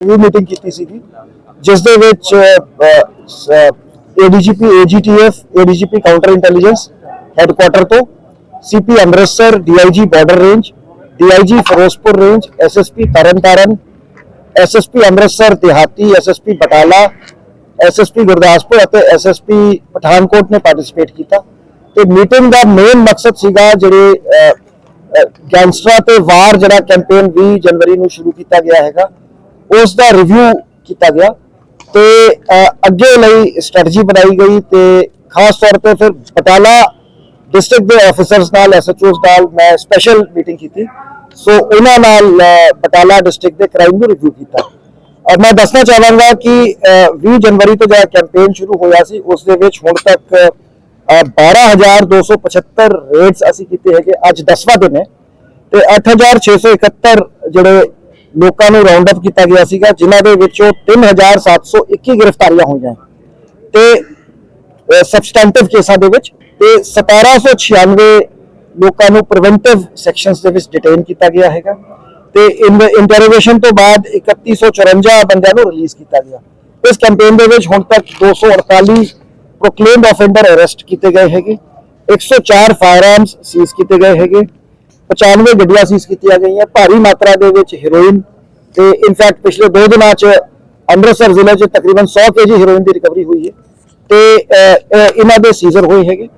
ਵੀ meeting ਕੀਤੀ ਸੀਗੀ, ਜਿਸ ਦੇ ਵਿੱਚ ADGP AGTF ADGP counter intelligence headquarter ਤੋਂ CP Amritsar DIG border range DIG Ferozepur range SSP Tarn Taran SSP Amritsar ਦਿਹਾਤੀ ਐਸਐਸਪੀ ਬਟਾਲਾ ਐਸਐਸਪੀ ਗੁਰਦਾਸਪੁਰ ਅਤੇ ਐਸਐਸਪੀ ਪਠਾਨਕੋਟ ਨੇ ਪਾਰਟਿਸਿਪੇਟ ਕੀਤਾ। ਤੇ ਮੀਟਿੰਗ ਦਾ ਮੇਨ ਮਕਸਦ ਸੀਗਾ ਜਿਹੜੇ ਗੈਂਗਸਟਰਾਂ ਤੇ ਵਾਰ ਜਿਹੜਾ ਕੈਂਪੇਨ 20 ਜਨਵਰੀ ਨੂੰ ਸ਼ੁਰੂ ਕੀਤਾ ਗਿਆ ਹੈਗਾ ਉਸ ਦਾ ਰਿਵਿਊ ਕੀਤਾ ਗਿਆ ਤੇ ਅੱਗੇ ਲਈ ਸਟ੍ਰੈਟਜੀ ਬਣਾਈ ਗਈ ਤੇ ਖਾਸ ਤੌਰ ਤੇ ਫਿਰ ਬਟਾਲਾ ਡਿਸਟ੍ਰਿਕਟ ਦੇ ਆਫੀਸਰਸ ਨਾਲ ਐਸਐਚਓਸ ਨਾਲ ਮੈਂ ਸਪੈਸ਼ਲ ਮੀਟਿੰਗ ਕੀਤੀ। ਸੋ ਉਹਨਾਂ ਨਾਲ ਬਟਾਲਾ ਡਿਸਟ੍ਰਿਕਟ ਦੇ ਕ੍ਰਾਈਮ ਨੂੰ ਰਿਵਿਊ ਕੀਤਾ। ਔਰ ਮੈਂ ਦੱਸਣਾ ਚਾਹਾਂਗਾ ਕਿ ਅਹ, 20 ਜਨਵਰੀ ਤੋਂ ਜਿਹੜਾ ਕੈਂਪੇਨ ਸ਼ੁਰੂ ਹੋਇਆ ਸੀ ਉਸ ਦੇ ਵਿੱਚ ਹੁਣ ਤੱਕ ਅਹ, 12275 ਰੇਟਸ ਅਸੀਂ ਕੀਤੇ ਹੈਗੇ ਅੱਜ 10ਵਾਂ ਦਿਨ ਹੈ। ਤੇ 8671 ਜਿਹੜੇ ਲੋਕਾਂ ਨੂੰ ਰਾਉਂਡ ਅਪ ਕੀਤਾ ਗਿਆ ਸੀਗਾ, ਜਿਨ੍ਹਾਂ ਦੇ ਵਿੱਚੋਂ 3721 ਗ੍ਰਿਫਤਾਰੀਆਂ ਹੋਈਆਂ। ਤੇ ਸਬਸਟੈਂਟਿਵ ਕੇਸਾਂ ਦੇ ਵਿੱਚ ਤੇ 1796 ਲੋਕਾਂ ਨੂੰ ਪ੍ਰੀਵੈਂਟਿਵ ਸੈਕਸ਼ਨਸ ਦੇ ਵਿੱਚ ਡਿਟੇਨ ਕੀਤਾ ਗਿਆ ਹੈਗਾ। ਤੇ ਇੰਟਰੋਗੇਸ਼ਨ ਤੋਂ ਬਾਅਦ 3154 ਬੰਦਿਆਂ ਨੂੰ ਰਿਲੀਜ਼ ਕੀਤਾ ਗਿਆ। ਇਸ ਕੈਂਪੇਨ ਦੇ ਵਿੱਚ ਹੁਣ ਤੱਕ 248 ਪ੍ਰੋਕਲੇਮਡ ਆਫੈਂਡਰ ਅਰੈਸਟ ਕੀਤੇ ਗਏ ਹੈਗੇ। 104 ਫਾਇਰਆਰਮਸ ਸੀਜ਼ ਕੀਤੇ ਗਏ ਹੈਗੇ। 95 ਗੱਡੀਆਂ ਸੀਜ਼ ਕੀਤੀਆਂ ਗਈਆਂ, ਭਾਰੀ ਮਾਤਰਾ ਦੇ ਵਿੱਚ ਹੈਰੋਇਨ ਤੇ ਇਨਫੈਕਟ ਪਿਛਲੇ 2 ਦਿਨਾਂ 'ਚ ਅੰਮ੍ਰਿਤਸਰ ਜ਼ਿਲ੍ਹੇ 'ਚ ਤਕਰੀਬਨ 100 ਕੇਜੀ ਹੈਰੋਇਨ ਦੀ ਰਿਕਵਰੀ ਹੋਈ ਹੈ ਤੇ ਇਹਨਾਂ ਦੇ ਸੀਜ਼ਰ ਹੋਏ ਹੈਗੇ।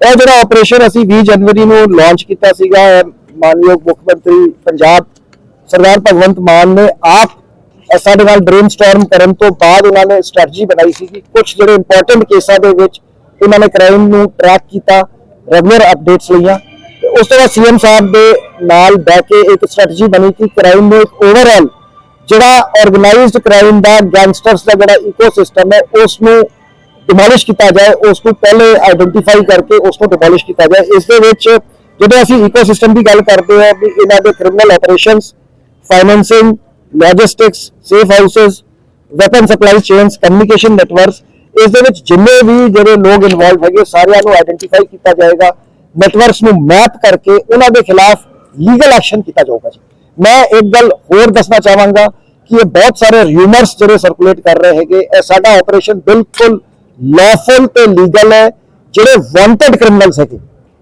ਇਹ ਜਿਹੜਾ ਆਪਰੇਸ਼ਨ ਅਸੀਂ 20 ਜਨਵਰੀ ਨੂੰ ਲਾਂਚ ਕੀਤਾ ਸੀਗਾ ਮਾਨਯੋਗ ਮੁੱਖ ਮੰਤਰੀ ਪੰਜਾਬ ਸਰਦਾਰ ਭਗਵੰਤ ਮਾਨ ਨੇ ਆਪ ਸਾਡੇ ਨਾਲ ਬ੍ਰੇਨਸਟਾਰਮ ਕਰਨ ਤੋਂ ਬਾਅਦ ਉਹਨਾਂ ਨੇ ਸਟ੍ਰੈਟਜੀ ਬਣਾਈ ਸੀ ਕਿ ਕੁਝ ਜਿਹੜੇ ਇੰਪੋਰਟੈਂਟ ਕੇਸਾਂ ਦੇ ਵਿੱਚ ਇਹਨਾਂ ਨੇ ਕ੍ਰਾਈਮ ਨੂੰ ਟਰੈਕ ਕੀਤਾ ਰੈਗੂਲਰ ਅਪਡੇਟਸ ਲਈਆਂ। ਉਸ ਤੋਂ ਬਾਅਦ ਸੀਐਮ ਸਾਹਿਬ ਦੇ ਨਾਲ ਬਹਿ ਕੇ ਇੱਕ ਸਟ੍ਰੈਟਜੀ ਬਣੀ ਕਿ ਕ੍ਰਾਈਮ ਨੂੰ ਓਵਰਆਲ ਜਿਹੜਾ ਆਰਗੇਨਾਈਜ਼ਡ ਕ੍ਰਾਈਮ ਦਾ ਗੈਂਗਸਟਰਸ ਦਾ ਜਿਹੜਾ ਇਕੋਸਿਸਟਮ ਹੈ ਉਸ ਨੂੰ ਡਿਮੋਲਿਸ਼ ਕੀਤਾ ਜਾਏ ਉਸ ਨੂੰ ਪਹਿਲੇ ਆਇਡੈਂਟੀਫਾਈ ਕਰਕੇ ਉਸ ਨੂੰ ਡਿਮੋਲਿਸ਼ ਕੀਤਾ ਜਾਏ। ਇਸ ਦੇ ਵਿੱਚ ਜਦੋਂ ਅਸੀਂ ਇਕੋਸਿਸਟਮ ਦੀ ਗੱਲ ਕਰਦੇ ਹਾਂ ਵੀ ਇਹਨਾਂ ਦੇ criminal operations financing logistics safe houses weapon supply chains communication networks ਇਸ ਦੇ ਵਿੱਚ ਜਿੰਨੇ ਵੀ ਜਿਹੜੇ ਲੋਕ ਇਨਵੋਲਵ ਹੈਗੇ, ਸਾਰਿਆਂ ਨੂੰ ਆਇਡੈਂਟੀਫਾਈ ਕੀਤਾ ਜਾਏਗਾ। ਨੈਟਵਰਕਸ ਨੂੰ ਮੈਪ ਕਰਕੇ ਉਹਨਾਂ ਦੇ ਖਿਲਾਫ ਲੀਗਲ ਐਕਸ਼ਨ ਕੀਤਾ ਜਾਊਗਾ ਜੀ। ਮੈਂ ਇੱਕ ਗੱਲ ਹੋਰ ਦੱਸਣਾ ਚਾਹਾਂਗਾ ਕਿ ਇਹ ਬਹੁਤ ਸਾਰੇ ਰਿਊਮਰਸ ਜਿਹੜੇ ਸਰਕੂਲੇਟ ਕਰ ਰਹੇ ਹੈਗੇ, ਇਹ ਸਾਡਾ ਆਪਰੇਸ਼ਨ ਬਿਲਕੁਲ ਲਾਫੁਲ ਤੇ ਲੀਗਲ ਹੈ, ਜਿਹੜੇ ਵਾਂਟਡ ਕ੍ਰਿਮੀਨਲਸ ਹੈਗੇ।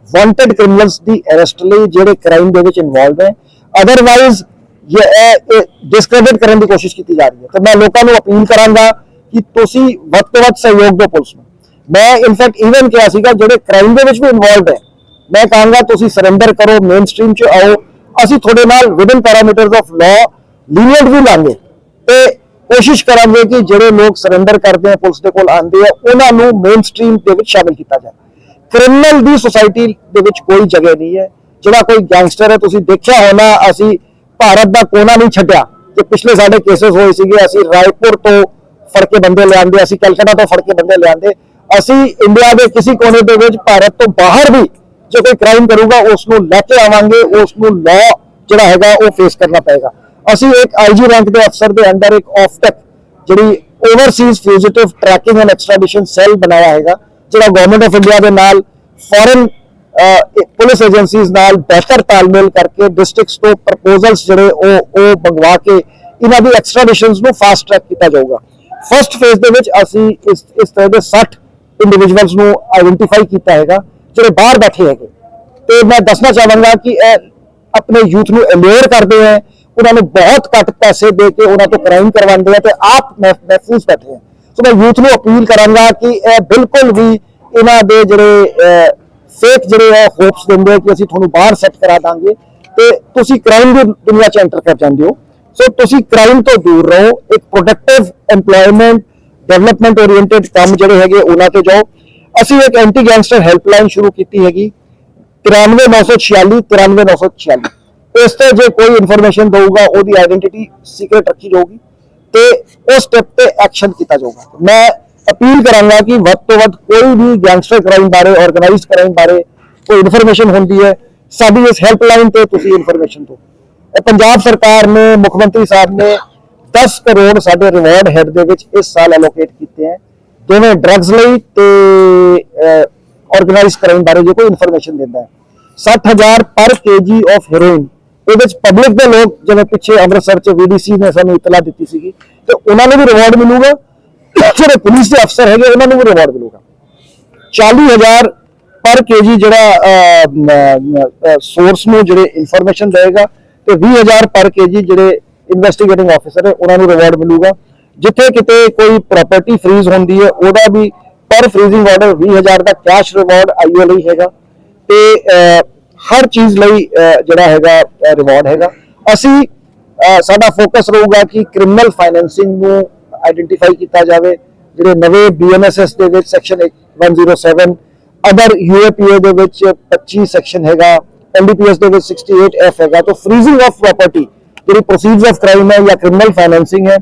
ਵਾਂਟਡ ਕ੍ਰਿਮੀਨਲਸ ਦੀ ਅਰੈਸਟ ਲਈ ਜਿਹੜੇ ਕ੍ਰਾਈਮ ਦੇ ਵਿੱਚ ਇਨਵੋਲਵ ਹੈ। ਅਦਰਵਾਈਜ਼ ਇਹ ਡਿਸਕ੍ਰੈਡਿਟ ਕਰਨ ਦੀ ਕੋਸ਼ਿਸ਼ ਕੀਤੀ ਜਾ ਰਹੀ ਹੈ। ਤਾਂ ਮੈਂ ਲੋਕਾਂ ਨੂੰ ਅਪੀਲ ਕਰਾਂਗਾ ਕਿ ਤੁਸੀਂ ਵੱਧ ਤੋਂ ਵੱਧ ਸਹਿਯੋਗ ਦਿਓ ਪੁਲਿਸ ਨੂੰ। ਮੈਂ ਇਨਫੈਕਟ ਇਵਨ ਕਿਹਾ ਸੀਗਾ, ਜਿਹੜੇ ਕ੍ਰਾਈਮ ਦੇ ਵਿੱਚ ਵੀ ਇਨਵੋਲਵਡ ਹੈ ਮੈਂ ਕਹਾਂਗਾ ਤੁਸੀਂ ਸਰੈਂਡਰ ਕਰੋ ਮੇਨ ਸਟ੍ਰੀਮ 'ਚ ਆਓ। ਅਸੀਂ ਤੁਹਾਡੇ ਨਾਲ within parameters of law lenient ਵੀ ਲਾਂਗੇ। ਤੇ ਕੋਸ਼ਿਸ਼ ਕਰਾਂਗੇ ਕਿ ਜਿਹੜੇ ਲੋਕ ਸਰੈਂਡਰ ਕਰਦੇ ਆ, ਪੁਲਿਸ ਦੇ ਕੋਲ ਆਉਂਦੇ ਆ, ਉਹਨਾਂ ਨੂੰ ਮੇਨ ਸਟ੍ਰੀਮ ਦੇ ਵਿੱਚ ਸ਼ਾਮਿਲ ਕੀਤਾ ਜਾਏ। ਕ੍ਰਿਮੀਨਲ ਦੀ ਸੁਸਾਇਟੀ ਦੇ ਵਿੱਚ ਕੋਈ ਜਗ੍ਹਾ ਨਹੀਂ ਹੈ। ਜਿਹੜਾ ਕੋਈ ਗੈਂਗਸਟਰ ਹੈ, ਤੁਸੀਂ ਦੇਖਿਆ ਹੋਣਾ, ਅਸੀਂ ਭਾਰਤ ਦਾ ਕੋਨਾ ਨਹੀਂ ਛੱਡਿਆ। ਕਿ ਪਿਛਲੇ ਸਾਡੇ ਕੇਸਸ ਹੋਏ ਸੀਗੇ, ਅਸੀਂ ਰਾਏਪੁਰ ਤੋਂ ਫੜ ਕੇ ਬੰਦੇ ਲਿਆਂਦੇ, ਅਸੀਂ ਕਲਕੱਤਾ ਤੋਂ ਫੜ ਕੇ ਬੰਦੇ ਲਿਆਂਦੇ। ਅਸੀਂ ਇੰਡੀਆ ਦੇ ਕਿਸੇ ਕੋਨੇ ਦੇ ਵਿੱਚ, ਭਾਰਤ ਤੋਂ ਬਾਹਰ ਵੀ ਜੇ ਕੋਈ ਕ੍ਰਾਈਮ ਕਰੂਗਾ ਉਸ ਨੂੰ ਲੈ ਕੇ ਆਵਾਂਗੇ ਉਸ ਨੂੰ ਲਾਅ ਜਿਹੜਾ ਹੈਗਾ ਉਹ ਫੇਸ ਕਰਨਾ ਪਏਗਾ। ਅਸੀਂ ਇੱਕ ਆਈਜੀ ਰੈਂਕ ਦੇ ਅਫਸਰ ਦੇ ਅੰਡਰ ਇੱਕ ਆਫਟੈਕ ਜਿਹੜੀ overseas fugitive tracking and extradition cell ਬਣਾਇਆ ਹੈਗਾ, ਜਿਹੜਾ ਗਵਰਨਮੈਂਟ ਆਫ ਇੰਡੀਆ ਦੇ ਨਾਲ ਫੋਰਨ ਪੁਲਿਸ ਏਜੰਸੀਜ਼ ਨਾਲ ਬਿਹਤਰ ਤਾਲਮੇਲ ਕਰਕੇ ਡਿਸਟ੍ਰਿਕਟਸ ਤੋਂ ਪ੍ਰਪੋਜ਼ਲਸ ਜਿਹੜੇ ਉਹ ਉਹ ਮੰਗਵਾ ਕੇ ਇਹਨਾਂ ਦੀ ਐਕਸਟ੍ਰੈਡੀਸ਼ਨਸ ਨੂੰ ਫਾਸਟ ਟਰੈਕ ਕੀਤਾ ਜਾਊਗਾ। ਫਰਸਟ ਫੇਜ਼ ਦੇ ਵਿੱਚ ਅਸੀਂ ਇਸ ਇਸ ਤਰ੍ਹਾਂ ਦੇ 60 ਇੰਡੀਵਿਜੂਅਲਸ ਨੂੰ ਆਇਡੈਂਟੀਫਾਈ ਕੀਤਾ ਹੈਗਾ। ਜਿਹੜੇ ਬਾਹਰ ਬੈਠੇ ਹੈਗੇ। ਤੇ ਮੈਂ ਦੱਸਣਾ ਚਾਹਾਂਗਾ ਕਿ ਇਹ ਆਪਣੇ ਯੂਥ ਨੂੰ ਅਵੇਅਰ ਕਰਦੇ ਹੈ। ਉਹਨਾਂ ਨੂੰ ਬਹੁਤ ਘੱਟ ਪੈਸੇ ਦੇ ਕੇ ਉਹਨਾਂ ਤੋਂ ਕ੍ਰਾਈਮ ਕਰਵਾਉਂਦੇ ਆ ਤੇ ਆਪ ਮਹਿ- ਮਹਿਫੂਜ਼ ਬੈਠੇ ਆ ਸੋ ਮੈਂ ਯੂਥ ਨੂੰ ਅਪੀਲ ਕਰਾਂਗਾ ਕਿ ਇਹ ਬਿਲਕੁਲ ਵੀ ਇਹਨਾਂ ਦੇ ਜਿਹੜੇ ਫੇਕ ਜਿਹੜੇ ਹੈ ਹੋਪਸ ਦਿੰਦੇ ਆ ਕਿ ਅਸੀਂ ਤੁਹਾਨੂੰ ਬਾਹਰ ਸੈੱਟ ਕਰਾ ਦਾਂਗੇ। ਤੇ ਤੁਸੀਂ ਕ੍ਰਾਈਮ ਦੀ ਦੁਨੀਆ 'ਚ ਐਂਟਰ ਕਰ ਜਾਂਦੇ ਹੋ। ਸੋ ਤੁਸੀਂ ਕ੍ਰਾਈਮ ਤੋਂ ਦੂਰ ਰਹੋ। ਇੱਕ ਪ੍ਰੋਡਕਟਿਵ EMPLOYMENT ਡਿਵੈਲਪਮੈਂਟ ਓਰੀਐਂਟਡ ਕੰਮ ਜਿਹੜੇ ਹੈਗੇ, ਉਹਨਾਂ ਤੇ ਜਾਓ। ਅਸੀਂ ਇੱਕ ਐਂਟੀ ਗੈਂਗਸਟਰ ਹੈਲਪਲਾਈਨ ਸ਼ੁਰੂ ਕੀਤੀ ਹੈਗੀ। 93946 93946 ਇਸ ਤੇ ਜੇ ਕੋਈ ਇਨਫੋਰਮੇਸ਼ਨ ਦਊਗਾ, ਉਹਦੀ ਆਇਡੈਂਟੀਟੀ ਸੀਕ੍ਰੀਟ ਰੱਖੀ ਜਾਊਗੀ ਤੇ ਉਸ ਸਟੈਪ ਤੇ ਐਕਸ਼ਨ ਕੀਤਾ ਜਾਊਗਾ। ਮੈਂ ਅਪੀਲ ਕਰਾਂਗਾ ਕਿ ਵੱਧ ਤੋਂ ਵੱਧ ਕੋਈ ਵੀ ਗੈਂਗਸਟਰ ਕ੍ਰਾਈਮ ਬਾਰੇ ਆਰਗੇਨਾਈਜ਼ਡ ਕ੍ਰਾਈਮ ਬਾਰੇ ਕੋਈ ਇਨਫੋਰਮੇਸ਼ਨ ਹੁੰਦੀ ਹੈ, ਸਾਡੀ ਇਸ ਹੈਲਪਲਾਈਨ ਤੇ ਤੁਸੀਂ ਇਨਫੋਰਮੇਸ਼ਨ ਦਿਓ। ਪੰਜਾਬ ਸਰਕਾਰ ਨੇ, ਮੁੱਖ ਮੰਤਰੀ ਸਾਹਿਬ ਨੇ 10 ਕਰੋੜ ਸਾਡੇ ਰਿਵਾਰਡ ਹੈਡ ਦੇ ਵਿੱਚ ਇਸ ਸਾਲ ਐਲੋਕੇਟ ਕੀਤੇ ਹੈ। ਜਿਵੇਂ ਡਰੱਗਸ ਲਈ ਤੇ ਆਰਗੇਨਾਈਜ਼ਡ ਕ੍ਰਾਈਮ ਬਾਰੇ ਜੇ ਕੋਈ ਇਨਫੋਰਮੇਸ਼ਨ ਦਿੰਦਾ ਹੈ। 60000 ਪਰ ਕੇਜੀ ਆਫ ਹੈਰੋਇਨ ਇਹਦੇ ਵਿੱਚ ਪਬਲਿਕ ਦੇ ਲੋਕ ਜਿਵੇਂ ਪਿੱਛੇ ਅੰਮ੍ਰਿਤਸਰ ਚ ਵੀਡੀਸੀ ਨੇ ਸਾਨੂੰ ਇਤਲਾਹ ਦਿੱਤੀ ਸੀਗੀ, ਤੇ ਉਹਨਾਂ ਨੂੰ ਵੀ ਰਿਵਾਰਡ ਮਿਲੂਗਾ। ਜਿਹੜੇ ਪੁਲਿਸ ਦੇ ਅਫਸਰ ਹੈਗੇ, ਉਹਨਾਂ ਨੂੰ ਵੀ ਰਿਵਾਰਡ ਮਿਲੂਗਾ। 40000 ਪਰ ਕੇਜੀ ਜਿਹੜਾ ਸੋਰਸ ਨੂੰ ਜਿਹੜੇ ਇਨਫੋਰਮੇਸ਼ਨ ਦੇਗਾ ਤੇ 20000 ਪਰ ਕੇਜੀ ਜਿਹੜੇ ਇਨਵੈਸਟੀਗੇਟਿੰਗ ਆਫੀਸਰ ਹੈ, ਉਹਨਾਂ ਨੂੰ ਰਿਵਾਰਡ ਮਿਲੂਗਾ। ਜਿੱਥੇ ਕਿਤੇ ਕੋਈ ਪ੍ਰਾਪਰਟੀ ਫ੍ਰੀਜ਼ ਹੁੰਦੀ ਹੈ ਉਹਦਾ ਵੀ ਪਰ ਫ੍ਰੀਜ਼ਿੰਗ ਆਰਡਰ 20000 ਦਾ ਕੈਸ਼ ਰਿਵਾਰਡ ਆਈਓ ਲਈ ਹੈਗਾ ਤੇ ਅਹ, ਹਰ ਚੀਜ਼ ਲਈ ਅਹ, ਜਿਹੜਾ ਹੈਗਾ ਰਿਵਾਰਡ ਹੈਗਾ ਅਸੀਂ ਅਹ, ਸਾਡਾ ਫੋਕਸ ਰਹੂਗਾ ਕਿ ਕ੍ਰਿਮੀਨਲ ਫਾਈਨੈਂਸਿੰਗ ਨੂੰ ਆਈਡੈਂਟੀਫਾਈ ਕੀਤਾ ਜਾਵੇ ਜਿਹੜੇ ਨਵੇਂ ਬੀਐਨਐਸਐਸ ਦੇ ਵਿੱਚ ਸੈਕਸ਼ਨ 107 ਅਦਰ ਯੂਏਪੀਏ ਦੇ ਵਿੱਚ 25 ਸੈਕਸ਼ਨ ਹੈਗਾ ਐਨਡੀਪੀਐਸ ਦੇ ਵਿੱਚ 68 ਐਫ ਹੈਗਾ ਤਾਂ ਫ੍ਰੀਜ਼ਿੰਗ ਆਫ ਪ੍ਰਾਪਰਟੀ ਜਿਹੜੀ ਪ੍ਰੋਸੀਡਸ ਆਫ ਕ੍ਰਾਈਮ ਹੈ ਜਾਂ ਕ੍ਰਿਮੀਨਲ ਫਾਈਨੈਂਸਿੰਗ ਹੈ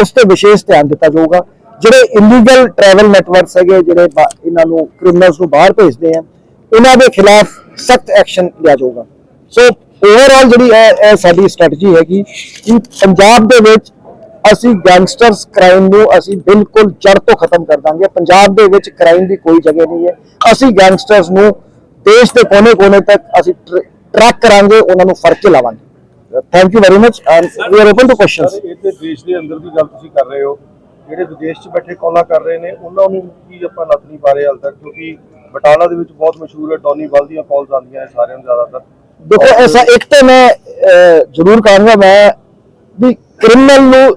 ਉਸ ਤੇ ਵਿਸ਼ੇਸ਼ ਧਿਆਨ ਦਿੱਤਾ ਜਾਊਗਾ। ਜਿਹੜੇ ਇਲੀਗਲ ਟਰੈਵਲ ਨੈਟਵਰਕਸ ਹੈਗੇ, ਜਿਹੜੇ ਇਹਨਾਂ ਨੂੰ ਕ੍ਰਿਮੀਨਲਸ ਨੂੰ ਬਾਹਰ ਭੇਜਦੇ ਆ, ਉਹਨਾਂ ਦੇ ਖਿਲਾਫ ਸਖਤ ਐਕਸ਼ਨ ਲਿਆ ਜਾਊਗਾ। ਸੋ ਓਵਰਆਲ ਜਿਹੜੀ ਹੈ ਇਹ ਸਾਡੀ ਸਟ੍ਰੈਟਜੀ ਹੈਗੀ ਕਿ ਪੰਜਾਬ ਦੇ ਵਿੱਚ ਅਸੀਂ ਗੈਂਗਸਟਰਸ ਕ੍ਰਾਈਮ ਨੂੰ ਅਸੀਂ ਬਿਲਕੁਲ ਜੜ ਤੋਂ ਖਤਮ ਕਰ ਦਾਂਗੇ। ਪੰਜਾਬ ਦੇ ਵਿੱਚ ਕ੍ਰਾਈਮ ਦੀ ਕੋਈ ਜਗ੍ਹਾ ਨਹੀਂ ਹੈ। ਅਸੀਂ ਗੈਂਗਸਟਰਸ ਨੂੰ ਦੇਸ਼ ਦੇ ਕੋਨੇ-ਕੋਨੇ ਤੱਕ ਅਸੀਂ ਟਰੈਕ ਕਰਾਂਗੇ, ਉਹਨਾਂ ਨੂੰ ਫੜ ਕੇ ਲਾਵਾਂਗੇ। Thank you very much and we are open to questions ਇਹ ਤੇ ਦੇਸ਼ ਦੇ ਅੰਦਰ ਦੀ ਗੱਲ ਤੁਸੀਂ ਕਰ ਰਹੇ ਹੋ। ਜਿਹੜੇ ਵਿਦੇਸ਼ 'ਚ ਬੈਠੇ ਕਾਲਾਂ ਕਰ ਰਹੇ ਨੇ ਉਹਨਾਂ ਨੂੰ ਕੀ ਆਪਾਂ ਨੱਥ ਨਹੀਂ ਪਾ ਰਹੇ ਹਾਲ ਤੱਕ? ਕਿਉਂਕਿ ਬਟਾਲਾ ਦੇ ਵਿੱਚ ਬਹੁਤ ਮਸ਼ਹੂਰ ਹੈ ਟੌਨੀ ਬਲ ਦੀਆਂ ਕਾਲਸ ਆਉਂਦੀਆਂ ਹੈ ਸਾਰਿਆਂ ਨੂੰ ਜ਼ਿਆਦਾਤਰ। ਦੇਖੋ ਐਸਾ ਇੱਕ ਤਾਂ ਮੈਂ ਜ਼ਰੂਰ ਕਹਾਂਗਾ ਮੈਂ ਵੀ ਕ੍ਰਿਮੀਨਲ ਨੂੰ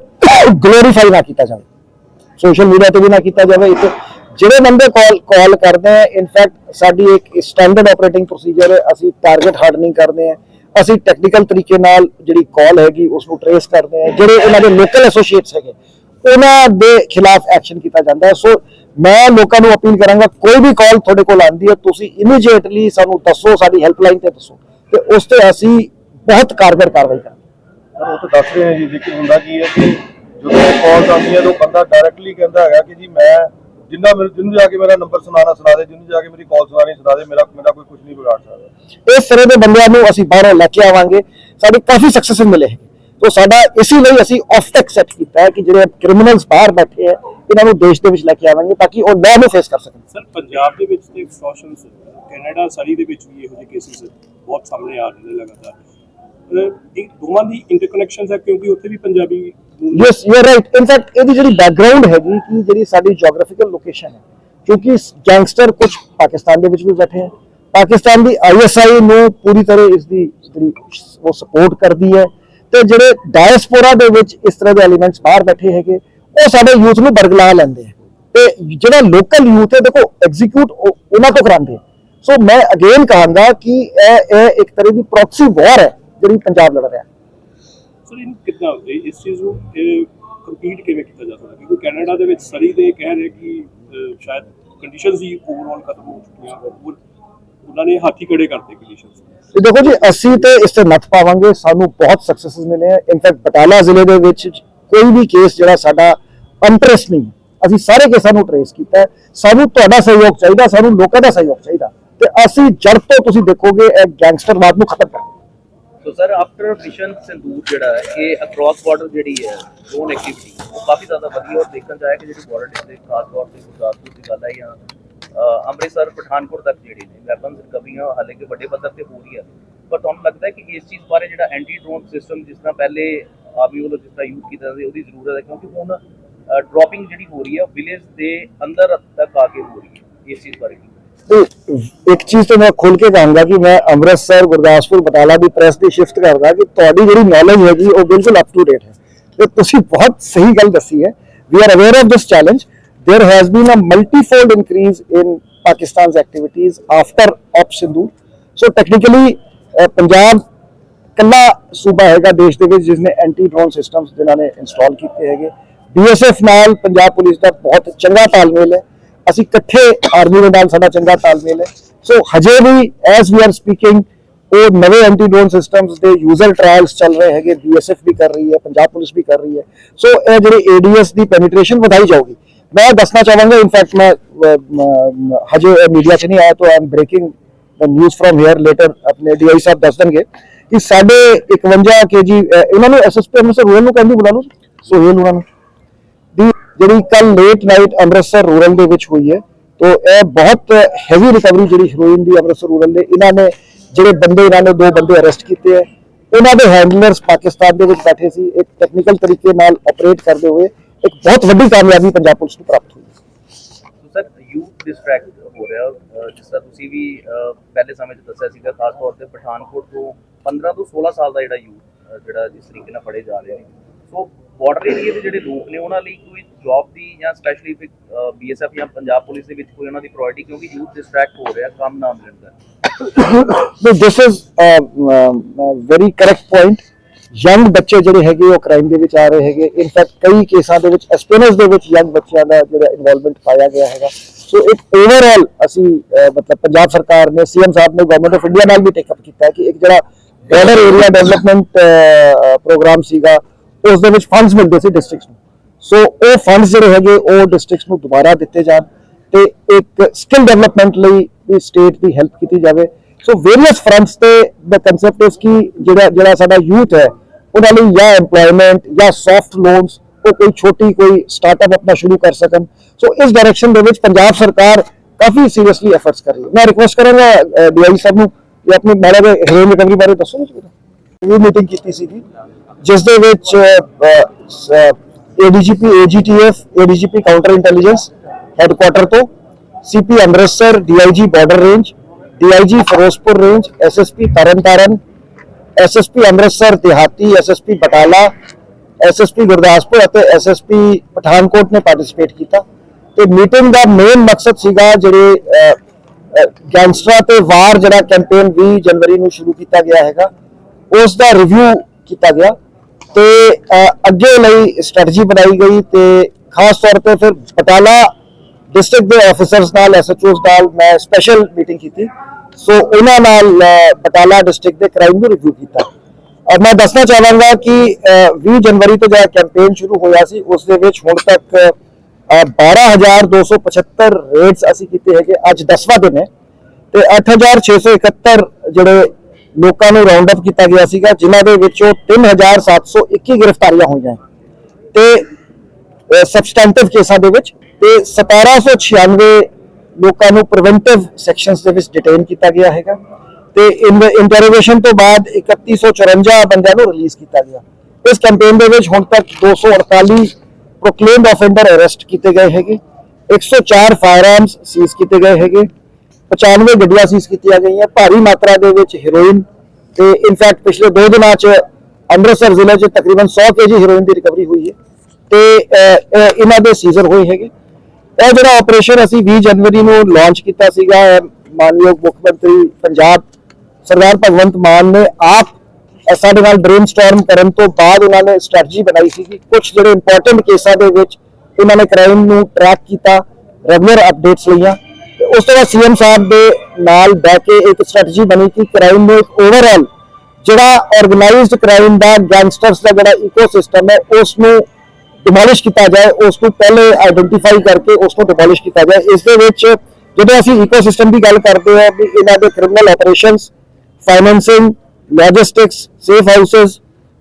ਗਲੋਰੀਫਾਈ ਨਾ ਕੀਤਾ ਜਾਵੇ। ਸੋਸ਼ਲ ਮੀਡੀਆ ਤੇ ਵੀ ਨਾ ਕੀਤਾ ਜਾਵੇ। ਇੱਕ ਜਿਹੜੇ ਬੰਦੇ ਕਾਲ ਕਾਲ ਕਰਦੇ ਆ ਇਨਫੈਕਟ ਸਾਡੀ ਇੱਕ ਸਟੈਂਡਰਡ ਆਪਰੇਟਿੰਗ ਪ੍ਰੋਸੀਜਰ ਹੈ ਅਸੀਂ ਟਾਰਗੇਟ ਹਾਰਡਨਿੰਗ ਕਰਦੇ ਆ। ਅਸੀਂ ਟੈਕਨੀਕਲ ਤਰੀਕੇ ਨਾਲ ਜਿਹੜੀ ਕਾਲ ਹੈਗੀ ਉਸ ਨੂੰ ਟਰੇਸ ਕਰਦੇ ਆ ਜਿਹੜੇ ਉਹਨਾਂ ਦੇ ਲੋਕਲ ਐਸੋਸੀਏਟਸ ਹੈਗੇ, ਉਹਨਾਂ ਦੇ ਖਿਲਾਫ ਐਕਸ਼ਨ ਕੀਤਾ ਜਾਂਦਾ ਹੈ। ਸੋ ਮੈਂ ਲੋਕਾਂ ਨੂੰ ਅਪੀਲ ਕਰਾਂਗਾ, ਕੋਈ ਵੀ ਕਾਲ ਤੁਹਾਡੇ ਕੋਲ ਆਉਂਦੀ ਹੈ, ਤੁਸੀਂ ਇਮੀਡੀਏਟਲੀ ਸਾਨੂੰ ਦੱਸੋ, ਸਾਡੀ ਹੈਲਪਲਾਈਨ ਤੇ ਦੱਸੋ। ਤੇ ਉਸ ਤੇ ਅਸੀਂ ਬਹੁਤ ਕਾਰਗਰ ਕਾਰਵਾਈ ਕਰਾਂਗੇ। ਉਹ ਤਾਂ ਦੱਸ ਰਹੇ ਆ ਜੀ ਲੇਕਿਨ ਹੁੰਦਾ ਕੀ ਹੈ ਕਿ ਜਦੋਂ ਕਾਲਸ ਆਉਂਦੀਆਂ ਤਾਂ ਬੰਦਾ ਡਾਇਰੈਕਟਲੀ ਕਹਿੰਦਾ ਹੈਗਾ ਕਿ ਜੀ ਮੈਂ ਜਿੰਨਾ ਮੇਰੇ ਜਿਹਨੂੰ ਜਾ ਕੇ ਮੇਰਾ ਨੰਬਰ ਸੁਣਾਣਾ ਸੁਣਾ ਦੇ ਜਿਹਨੂੰ ਜਾ ਕੇ ਮੇਰੀ ਕਾਲ ਸੁਣਾਣੀ ਸੁਣਾ ਦੇ ਮੇਰਾ ਮੇਰਾ ਕੋਈ ਕੁਝ ਨਹੀਂ ਵਿਗਾੜ ਸਕਦਾ। ਇਸ ਤਰ੍ਹਾਂ ਦੇ ਬੰਦਿਆਂ ਨੂੰ ਅਸੀਂ ਬਾਹਰੋਂ ਲੈ ਕੇ ਆਵਾਂਗੇ। ਸਾਡੇ ਕਾਫੀ ਸਕਸੈਸ ਮਿਲੇ ਹੈ ਸਾਡਾ ਇਸੇ ਲਈ ਅਸੀਂ ਆਫ ਟੈਕ ਸੈਟ ਕੀਤਾ ਹੈ ਕਿ ਜਿਹੜੇ ਕ੍ਰਿਮੀਨਲਸ ਬਾਹਰ ਬੈਠੇ ਹੈ ਇਹਨਾਂ ਨੂੰ ਦੇਸ਼ ਦੇ ਵਿੱਚ ਲੈ ਕੇ ਆਵਾਂਗੇ ਤਾਂ ਕਿ ਉਹ ਲਾਅ ਨੂੰ ਫੇਸ ਕਰ ਸਕਣ। ਸਰ ਪੰਜਾਬ ਦੇ ਵਿੱਚ ਤੇ ਐਕਸਟੋਰਸ਼ਨਸ ਕੈਨੇਡਾ ਸਰੀ ਦੇ ਵਿੱਚ ਵੀ ਇਹੋ ਜਿਹੇ ਕੇਸਿਸ ਬਹੁਤ ਸਾਹਮਣੇ ਆ ਰਹੇ ਨੇ ਲਗਾਤਾਰ। ਇਹ ਦੋਵਾਂ ਦੀ ਇੰਟਰਕਨੈਕਸ਼ਨਸ ਹੈ ਕਿਉਂਕਿ ਉੱਥੇ ਵੀ Punjabi yes you are right in fact ਇਹਦੀ ਜਿਹੜੀ ਬੈਕਗ੍ਰਾਉਂਡ ਹੈਗੀ ਕਿ ਜਿਹੜੀ ਸਾਡੀ ਜੀਓਗ੍ਰਾਫੀਕਲ ਲੋਕੇਸ਼ਨ ਹੈ, ਕਿਉਂਕਿ ਗੈਂਗਸਟਰ ਕੁਝ ਪਾਕਿਸਤਾਨ ਦੇ ਵਿੱਚ ਵੀ ਬੈਠੇ ਹੈ। ਪਾਕਿਸਤਾਨ ਦੀ ਆਈਐਸਆਈ ਨੂੰ ਪੂਰੀ ਤਰ੍ਹਾਂ ਇਸ ਦੀ ਜਿਹੜੀ ਉਹ ਸਪੋਰਟ ਕਰਦੀ ਹੈ। ਤੇ ਜਿਹੜੇ ਡਾਇਸਪੋਰਾ ਦੇ ਵਿੱਚ ਇਸ ਤਰ੍ਹਾਂ ਦੇ ਐਲੀਮੈਂਟਸ ਬਾਹਰ ਬੈਠੇ ਹੈਗੇ, ਉਹ ਸਾਡੇ ਯੂਥ ਨੂੰ ਬਰਗਲਾ ਲੈਂਦੇ ਹੈ। ਤੇ ਜਿਹੜਾ ਲੋਕਲ ਯੂਥ ਹੈ, ਦੇਖੋ ਐਗਜ਼ੀਕਿਊਟ ਉਹਨਾਂ ਤੋਂ ਕਰਾਉਂਦੇ ਸੋ ਮੈਂ ਅਗੇਨ ਕਹਾਂਗਾ ਕਿ ਇਹ ਇਹ ਇੱਕ ਤਰ੍ਹਾਂ ਦੀ ਪ੍ਰੋਕਸੀ ਵਾਰ ਹੈ ਜਿਹੜੀ ਪੰਜਾਬ ਲੜ ਰਿਹਾ ਹੈ। ਸਰ ਇਹਨੂੰ ਕਿੱਦਾਂ ਇਹ- ਇਸ ਚੀਜ਼ ਨੂੰ ਕੰਪੀਟ ਕਿਵੇਂ ਕੀਤਾ ਜਾ ਸਕਦਾ? ਕਿਉਂਕਿ ਕੈਨੇਡਾ ਦੇ ਵਿੱਚ ਸਰੀ ਦੇ ਕਹਿ ਰਹੇ ਕਿ ਸ਼ਾਇਦ ਕੰਡੀਸ਼ਨਸ ਹੀ ਓਵਰਆਲ ਖਤਮ ਹੋ ਚੁੱਕੀਆਂ ਉਹਨਾਂ ਨੇ ਹਾਥੀ ਖੜੇ ਕਰਤੇ ਕੰਡੀਸ਼ਨਸ ਤੇ ਦੇਖੋ ਜੀ, ਅਸੀਂ ਤੇ ਇਸ ਤੇ ਨੱਥ ਪਾਵਾਂਗੇ। ਸਾਨੂੰ ਬਹੁਤ ਸਕਸੈਸਸ ਮਿਲੇ ਆ। ਇਨਫੈਕਟ ਬਟਾਲਾ ਜ਼ਿਲ੍ਹੇ ਦੇ ਵਿੱਚ ਕੋਈ ਵੀ ਕੇਸ ਜਿਹੜਾ ਸਾਡਾ ਅਨਟਰਸਟ ਨਹੀਂ ਅਸੀਂ ਸਾਰੇ ਕੇਸਾਂ ਨੂੰ ਟਰੇਸ ਕੀਤਾ ਸਾਨੂੰ ਤੁਹਾਡਾ ਸਹਿਯੋਗ ਚਾਹੀਦਾ, ਸਾਨੂੰ ਲੋਕਾਂ ਦਾ ਸਹਿਯੋਗ ਚਾਹੀਦਾ। ਤੇ ਅਸੀਂ ਜੜ ਤੋਂ ਤੁਸੀਂ ਦੇਖੋਗੇ, ਇਹ ਗੈਂਗਸਟਰਵਾਦ ਨੂੰ ਖਤਮ ਕਰਾਂਗੇ so sir after mission Sindoor ਜਿਹੜਾ ਹੈ ਇਹ ਅਕ੍ਰੋਸ ਬਾਰਡਰ ਜਿਹੜੀ ਹੈ ਜ਼ੋਨ ਐਕਟੀਵਿਟੀ ਉਹ ਕਾਫੀ ਜ਼ਿਆਦਾ ਵਧੀਆ ਔਰ ਦੇਖਣ ਚ ਕਿ ਜਿਹੜੀ ਬਾਰਡਰ ਦੇ ਖਾਸ ਤੌਰ ਤੇ ਗੁਰਦਾਸਪੁਰ ਦੀ ਗੱਲ ਹੈ ਜਾਂ ਅੰਮ੍ਰਿਤਸਰ ਪਠਾਨਕੋਟ ਤੱਕ ਜਿਹੜੇ ਨੇ ਵੈਪਨਸ ਰਿਕਵਰੀਆਂ ਹਾਲਾਂਕਿ ਵੱਡੇ ਪੱਧਰ ਤੇ ਹੋ ਰਹੀ ਹੈ ਪਰ ਤੁਹਾਨੂੰ ਲੱਗਦਾ ਕਿ ਇਸ ਚੀਜ਼ ਬਾਰੇ ਜਿਹੜਾ ਐਂਟੀ ਡਰੋਨ ਸਿਸਟਮ ਜਿਸ ਤਰ੍ਹਾਂ ਪਹਿਲੇ ਆਰਮੀ ਵੱਲੋਂ ਜਿਸ ਤਰ੍ਹਾਂ ਯੂਜ਼ ਕੀਤਾ ਸੀ ਉਹਦੀ ਜ਼ਰੂਰਤ ਹੈ ਕਿਉਂਕਿ ਹੁਣ ਡ੍ਰੌਪਿੰਗ ਜਿਹੜੀ ਹੋ ਰਹੀ ਹੈ ਵਿਲੇਜ ਦੇ ਅੰਦਰ ਤੱਕ ਆ ਕੇ ਹੋ ਰਹੀ ਹੈ ਇਸ ਚੀਜ਼ ਬਾਰੇ ਤੇ ਇੱਕ ਚੀਜ਼ ਤਾਂ ਮੈਂ ਖੁੱਲ ਕੇ ਕਹਾਂਗਾ ਕਿ ਮੈਂ ਅੰਮ੍ਰਿਤਸਰ ਗੁਰਦਾਸਪੁਰ ਬਟਾਲਾ ਦੀ ਪ੍ਰੈਸ ਦੀ ਸ਼ਿਫਟ ਕਰਦਾ ਕਿ ਤੁਹਾਡੀ ਜਿਹੜੀ ਨੌਲੇਜ ਹੈਗੀ ਉਹ ਬਿਲਕੁਲ ਅਪ ਟੂ ਡੇਟ ਹੈ ਤੇ ਤੁਸੀਂ ਬਹੁਤ ਸਹੀ ਗੱਲ ਦੱਸੀ ਹੈ we are aware of this challenge there has been a multifold increase in Pakistan's activities after Op Sindhu. So technically, uh, Punjab ਕੱਲਾ ਸੂਬਾ ਹੈਗਾ ਦੇਸ਼ ਦੇ ਵਿੱਚ ਜਿਸ ਨੇ ਐਂਟੀ ਡਰੋਨ ਸਿਸਟਮਸ ਜਿਨ੍ਹਾਂ ਨੇ ਇੰਸਟਾਲ ਕੀਤੇ ਹੈਗੇ ਬੀਐਸਐਫ ਨਾਲ ਪੰਜਾਬ ਪੁਲਿਸ ਦਾ ਬਹੁਤ ਚੰਗਾ ਤਾਲਮੇਲ ਹੈ ਅਸੀਂ ਇਕੱਠੇ ਆਰਮੀ ਦੇ ਨਾਲ ਸਾਡਾ ਚੰਗਾ ਤਾਲਮੇਲ ਹੈ। ਸੋ ਹਜੇ ਵੀ ਐਸ ਵੀ ਆਰ ਸਪੀਕਿੰਗ ਉਹ ਨਵੇਂ ਐਂਟੀ ਡਰੋਨ ਸਿਸਟਮਸ ਦੇ ਯੂਜ਼ਰ ਟ੍ਰਾਇਲਸ ਚੱਲ ਰਹੇ ਹੈਗੇ ਬੀਐਸਐਫ ਵੀ ਕਰ ਰਹੀ ਹੈ, ਪੰਜਾਬ ਪੁਲਿਸ ਵੀ ਕਰ ਰਹੀ ਹੈ। ਸੋ ਇਹ ਜਿਹੜੀ ਏਡੀਐਸ ਦੀ ਪੈਨੀਟ੍ਰੇਸ਼ਨ ਵਧਾਈ ਜਾਊਗੀ। ਮੈਂ ਦੱਸਣਾ ਚਾਹਾਂਗਾ ਇਨਫੈਕਟ ਮੈਂ ਹਜੇ ਮੀਡੀਆ 'ਚ ਨਹੀਂ ਆਇਆ ਤਾਂ I am breaking news from here later ਆਪਣੇ ਡੀਆਈ ਸਾਹਿਬ ਦੱਸ ਦੇਣਗੇ ਕਿ ਸਾਡੇ 51 ਕੇਜੀ ਇਹਨਾਂ ਨੂੰ ਐਸਐਸਪੀ ਅੰਮ੍ਰਿਤਸਰ ਰੂਰਲ ਨੂੰ ਕਹਿੰਦੀ ਬੁਲਾ ਲਓ। ਰੋਲ ਉਹਨਾਂ ਨੂੰ ਜਿਹੜੀ ਕੱਲ ਲੇਟ ਨਾਈਟ ਅੰਮ੍ਰਿਤਸਰ ਰੂਰਲ ਦੇ ਵਿੱਚ ਹੋਈ ਹੈ, ਤੋਂ ਇਹ ਬਹੁਤ ਹੈਵੀ ਰਿਕਵਰੀ ਜਿਹੜੀ ਹੀਰੋਇਨ ਦੀ ਅੰਮ੍ਰਿਤਸਰ ਰੂਰਲ ਦੇ, ਇਹਨਾਂ ਨੇ ਜਿਹੜੇ ਬੰਦੇ, ਇਹਨਾਂ ਨੇ ਦੋ ਬੰਦੇ ਅਰੈਸਟ ਕੀਤੇ ਹੈ। ਉਹਨਾਂ ਦੇ ਹੈਂਡਲਰਸ ਪਾਕਿਸਤਾਨ ਦੇ ਵਿੱਚ ਬੈਠੇ ਸੀ, ਇੱਕ ਟੈਕਨੀਕਲ ਤਰੀਕੇ ਨਾਲ ਆਪਰੇਟ ਕਰਦੇ ਹੋਏ, ਇੱਕ ਬਹੁਤ ਵੱਡੀ ਕਾਮਯਾਬੀ ਪੰਜਾਬ ਪੁਲਿਸ ਨੂੰ ਪ੍ਰਾਪਤ ਹੋਈ। ਸਰ ਯੂਥ ਡਿਸਟਰੈਕਟ ਹੋ ਰਿਹਾ ਜਿਸ ਤਰ੍ਹਾਂ ਤੁਸੀਂ ਵੀ ਪਹਿਲੇ ਸਮੇਂ 'ਚ ਦੱਸਿਆ ਸੀਗਾ, ਖਾਸ ਤੌਰ ਤੇ ਪਠਾਨਕੋਟ ਤੋਂ 15 ਤੋਂ 16 ਸਾਲ ਦਾ ਜਿਹੜਾ ਯੂਥ ਜਿਹੜਾ ਜਿਸ ਤਰੀਕੇ ਨਾਲ ਫੜੇ ਜਾ ਰਹੇ ਨੇ। ਸੋ ਬਾਰਡਰ ਏਰੀਆ ਦੇ ਜਿਹੜੇ ਲੋਕ ਨੇ ਉਹਨਾਂ ਲਈ ਕੋਈ ਜੌਬ ਦੀ ਜਾਂ ਸਪੈਸ਼ਲੀ ਬੀਐਸਐਫ ਜਾਂ ਪੰਜਾਬ ਪੁਲਿਸ ਦੇ ਵਿੱਚ ਕੋਈ ਉਹਨਾਂ ਦੀ ਪ੍ਰਾਇੋਰਟੀ ਕਿਉਂਕਿ ਯੂਥ ਡਿਸਟਰੈਕਟ ਹੋ ਰਿਹਾ ਕੰਮ ਨਾ ਮਿਲਣ ਦਾ। No, this is uh, um, a very young ਬੱਚੇ ਜਿਹੜੇ ਹੈਗੇ ਉਹ ਕ੍ਰਾਈਮ ਦੇ ਵਿੱਚ ਆ ਰਹੇ ਹੈਗੇ। ਇਨਫੈਕਟ ਕਈ ਕੇਸਾਂ ਦੇ ਵਿੱਚ ਐਸਪੀਐਨਐਸ ਦੇ ਵਿੱਚ ਯੰਗ ਬੱਚਿਆਂ ਦਾ ਜਿਹੜਾ ਇਨਵੋਲਵਮੈਂਟ ਪਾਇਆ ਗਿਆ ਹੈਗਾ। ਸੋ ਇੱਕ ਓਵਰਆਲ ਅਸੀਂ ਮਤਲਬ ਪੰਜਾਬ ਸਰਕਾਰ ਨੇ ਸੀਐਮ ਸਾਹਿਬ ਨੇ ਗਵਰਨਮੈਂਟ ਆਫ ਇੰਡੀਆ ਨਾਲ ਵੀ ਟੇਕ ਅਪ ਕੀਤਾ ਕਿ ਇੱਕ ਜਿਹੜਾ ਬਾਰਡਰ ਏਰੀਆ ਡਿਵੈਲਪਮੈਂਟ ਪ੍ਰੋਗਰਾਮ ਸੀਗਾ ਉਸ ਦੇ ਵਿੱਚ ਫੰਡਸ ਮਿਲਦੇ ਸੀ ਡਿਸਟ੍ਰਿਕਟਸ ਨੂੰ ਸੋ ਉਹ ਫੰਡਸ ਜਿਹੜੇ ਹੈਗੇ ਉਹ ਡਿਸਟ੍ਰਿਕਟਸ ਨੂੰ ਦੁਬਾਰਾ ਦਿੱਤੇ ਜਾਣ ਤੇ ਇੱਕ ਸਕਿੱਲ ਡਿਵੈਲਪਮੈਂਟ ਲਈ ਵੀ ਸਟੇਟ ਦੀ ਹੈਲਪ ਕੀਤੀ ਜਾਵੇ ਸੋ ਵੇਰੀਅਸ ਫਰੰਟਸ ਤੇ ਦ ਕਨਸੈਪਟ ਇਸ ਕਿ ਜਿਹੜਾ ਜਿਹੜਾ ਸਾਡਾ ਯੂਥ ਹੈ ਉਹਨਾਂ ਲਈ ਜਾਂ EMPLOYMENT ਜਾਂ ਸੌਫਟ ਲੋਨਸ ਉਹ ਕੋਈ ਛੋਟੀ ਕੋਈ ਸਟਾਰਟਅਪ ਆਪਣਾ ਸ਼ੁਰੂ ਕਰ ਸਕਣ ਸੋ ਇਸ ਡਾਇਰੈਕਸ਼ਨ ਦੇ ਵਿੱਚ ਪੰਜਾਬ ਸਰਕਾਰ ਕਾਫੀ ਸੀਰੀਅਸਲੀ ਐਫਰਟਸ ਕਰ ਰਹੀ ਹੈ ਮੈਂ ਰਿਕੁਐਸਟ ਕਰਾਂਗਾ ਡੀਆਈ ਸਾਹਿਬ ਨੂੰ ਕਿ ਆਪਣੀ ਮਾੜਾ ਜਿਹਾ ਹੀਰੋਇਨ ਰਿਕਵਰੀ ਬਾਰੇ ਦੱਸੋ ਜੀ ਮੀਟਿੰਗ ਕੀਤੀ ਸੀਗੀ ਜਿਸ ਦੇ ਵਿੱਚ ADGP AGTF ADGP counter intelligence headquarter ਤੋਂ CP Amritsar DIG border range DIG Firozpur range SSP Tarn Taran SSP Amritsar ਦਿਹਾਤੀ ਐਸਐਸਪੀ ਬਟਾਲਾ ਐਸਐਸਪੀ ਗੁਰਦਾਸਪੁਰ ਅਤੇ ਐਸਐਸਪੀ ਪਠਾਨਕੋਟ ਨੇ ਪਾਰਟਿਸਿਪੇਟ ਕੀਤਾ। ਤੇ ਮੀਟਿੰਗ ਦਾ ਮੇਨ ਮਕਸਦ ਸੀਗਾ ਜਿਹੜੇ ਗੈਂਗਸਟਰਾਂ ਤੇ ਵਾਰ ਜਿਹੜਾ ਕੈਂਪੇਨ 20 ਜਨਵਰੀ ਨੂੰ ਸ਼ੁਰੂ ਕੀਤਾ ਗਿਆ ਹੈਗਾ, ਉਸ ਦਾ ਰਿਵਿਊ ਕੀਤਾ ਗਿਆ। ਤੇ ਅੱਗੇ ਲਈ ਸਟ੍ਰੈਟਜੀ ਬਣਾਈ ਗਈ ਤੇ ਖਾਸ ਤੌਰ ਤੇ ਫਿਰ ਬਟਾਲਾ ਡਿਸਟ੍ਰਿਕਟ ਦੇ ਆਫੀਸਰਸ ਨਾਲ ਐਸਐਚਓਸ ਨਾਲ ਮੈਂ ਸਪੈਸ਼ਲ ਮੀਟਿੰਗ ਕੀਤੀ। ਸੋ ਉਹਨਾਂ ਨਾਲ ਬਟਾਲਾ ਡਿਸਟ੍ਰਿਕਟ ਦੇ ਕ੍ਰਾਈਮ ਨੂੰ ਰਿਵਿਊ ਕੀਤਾ। ਔਰ ਮੈਂ ਦੱਸਣਾ ਚਾਹਾਂਗਾ ਕਿ ਅਹ, 20 ਜਨਵਰੀ ਤੋਂ ਜਿਹੜਾ ਕੈਂਪੇਨ ਸ਼ੁਰੂ ਹੋਇਆ ਸੀ ਉਸ ਦੇ ਵਿੱਚ ਹੁਣ ਤੱਕ ਅਹ, 12275 ਰੇਡਸ ਅਸੀਂ ਕੀਤੇ ਹੈਗੇ ਅੱਜ 10ਵਾਂ ਦਿਨ ਹੈ। ਤੇ 8671 ਜਿਹੜੇ ਲੋਕਾਂ ਨੂੰ ਰਾਉਂਡ ਅਪ ਕੀਤਾ ਗਿਆ ਸੀਗਾ, ਜਿਨ੍ਹਾਂ ਦੇ ਵਿੱਚੋਂ 3721 ਗ੍ਰਿਫਤਾਰੀਆਂ ਹੋਈਆਂ ਤੇ ਸਬਸਟੈਂਟਿਵ ਕੇਸਾਂ ਦੇ ਵਿੱਚ ਤੇ 1796 ਲੋਕਾਂ ਨੂੰ ਪ੍ਰੀਵੈਂਟਿਵ ਸੈਕਸ਼ਨਸ ਦੇ ਵਿੱਚ ਡਿਟੇਨ ਕੀਤਾ ਗਿਆ ਹੈਗਾ। ਤੇ ਇੰਟਰੋਗੇਸ਼ਨ ਤੋਂ ਬਾਅਦ 3154 ਬੰਦਿਆਂ ਨੂੰ ਰਿਲੀਜ਼ ਕੀਤਾ ਗਿਆ। ਇਸ ਕੈਂਪੇਨ ਦੇ ਵਿੱਚ ਹੁਣ ਤੱਕ 248 ਪ੍ਰੋਕਲੇਮਡ ਆਫੈਂਡਰ ਅਰੈਸਟ ਕੀਤੇ ਗਏ ਹੈਗੇ। 104 ਫਾਇਰਆਰਮਸ ਸੀਜ਼ ਕੀਤੇ ਗਏ ਹੈਗੇ। 95 ਗੱਡੀਆਂ ਸੀਜ਼ ਕੀਤੀਆਂ ਗਈਆਂ। ਭਾਰੀ ਮਾਤਰਾ ਦੇ ਵਿੱਚ ਹੈਰੋਇਨ ਤੇ ਇਨਫੈਕਟ ਪਿਛਲੇ 2 ਦਿਨਾਂ 'ਚ ਅੰਮ੍ਰਿਤਸਰ ਜ਼ਿਲ੍ਹੇ 'ਚ ਤਕਰੀਬਨ 100 ਕੇਜੀ ਹੈਰੋਇਨ ਦੀ ਰਿਕਵਰੀ ਹੋਈ ਹੈ। ਤੇ ਇਹਨਾਂ ਦੇ ਸੀਜ਼ਰ ਹੋਏ ਹੈਗੇ। ਇਹ ਜਿਹੜਾ ਆਪਰੇਸ਼ਨ ਅਸੀਂ 20 ਜਨਵਰੀ ਨੂੰ ਲਾਂਚ ਕੀਤਾ ਸੀਗਾ ਮਾਨਯੋਗ ਮੁੱਖ ਮੰਤਰੀ ਪੰਜਾਬ ਸਰਦਾਰ ਭਗਵੰਤ ਮਾਨ ਨੇ ਆਪ ਸਾਡੇ ਨਾਲ ਬ੍ਰੇਨਸਟਾਰਮ ਕਰਨ ਤੋਂ ਬਾਅਦ ਉਹਨਾਂ ਨੇ ਸਟ੍ਰੈਟਜੀ ਬਣਾਈ ਸੀ ਕਿ ਕੁਝ ਜਿਹੜੇ ਇੰਪੋਰਟੈਂਟ ਕੇਸਾਂ ਦੇ ਵਿੱਚ ਇਹਨਾਂ ਨੇ ਕ੍ਰਾਈਮ ਨੂੰ ਟਰੈਕ ਕੀਤਾ ਰੈਗੂਲਰ ਅਪਡੇਟਸ ਲਈਆਂ। ਉਸ ਤੋਂ ਬਾਅਦ ਸੀਐਮ ਸਾਹਿਬ ਦੇ ਨਾਲ ਬਹਿ ਕੇ ਇੱਕ ਸਟ੍ਰੈਟਜੀ ਬਣੀ ਕਿ ਕ੍ਰਾਈਮ ਨੂੰ ਇੱਕ ਓਵਰਆਲ ਜਿਹੜਾ ਆਰਗੇਨਾਈਜ਼ਡ ਕ੍ਰਾਈਮ ਦਾ ਗੈਂਗਸਟਰਸ ਦਾ ਜਿਹੜਾ ਇਕੋਸਿਸਟਮ ਹੈ ਉਸ ਨੂੰ ਡਿਮੋਲਿਸ਼ ਕੀਤਾ ਜਾਏ ਉਸ ਨੂੰ ਪਹਿਲੇ ਆਇਡੈਂਟੀਫਾਈ ਕਰਕੇ ਉਸ ਨੂੰ ਡਿਮੋਲਿਸ਼ ਕੀਤਾ ਜਾਏ। ਇਸ ਦੇ ਵਿੱਚ ਜਦੋਂ ਅਸੀਂ ਇਕੋਸਿਸਟਮ ਦੀ ਗੱਲ ਕਰਦੇ ਹਾਂ ਵੀ ਇਹਨਾਂ ਦੇ criminal operations financing logistics safe houses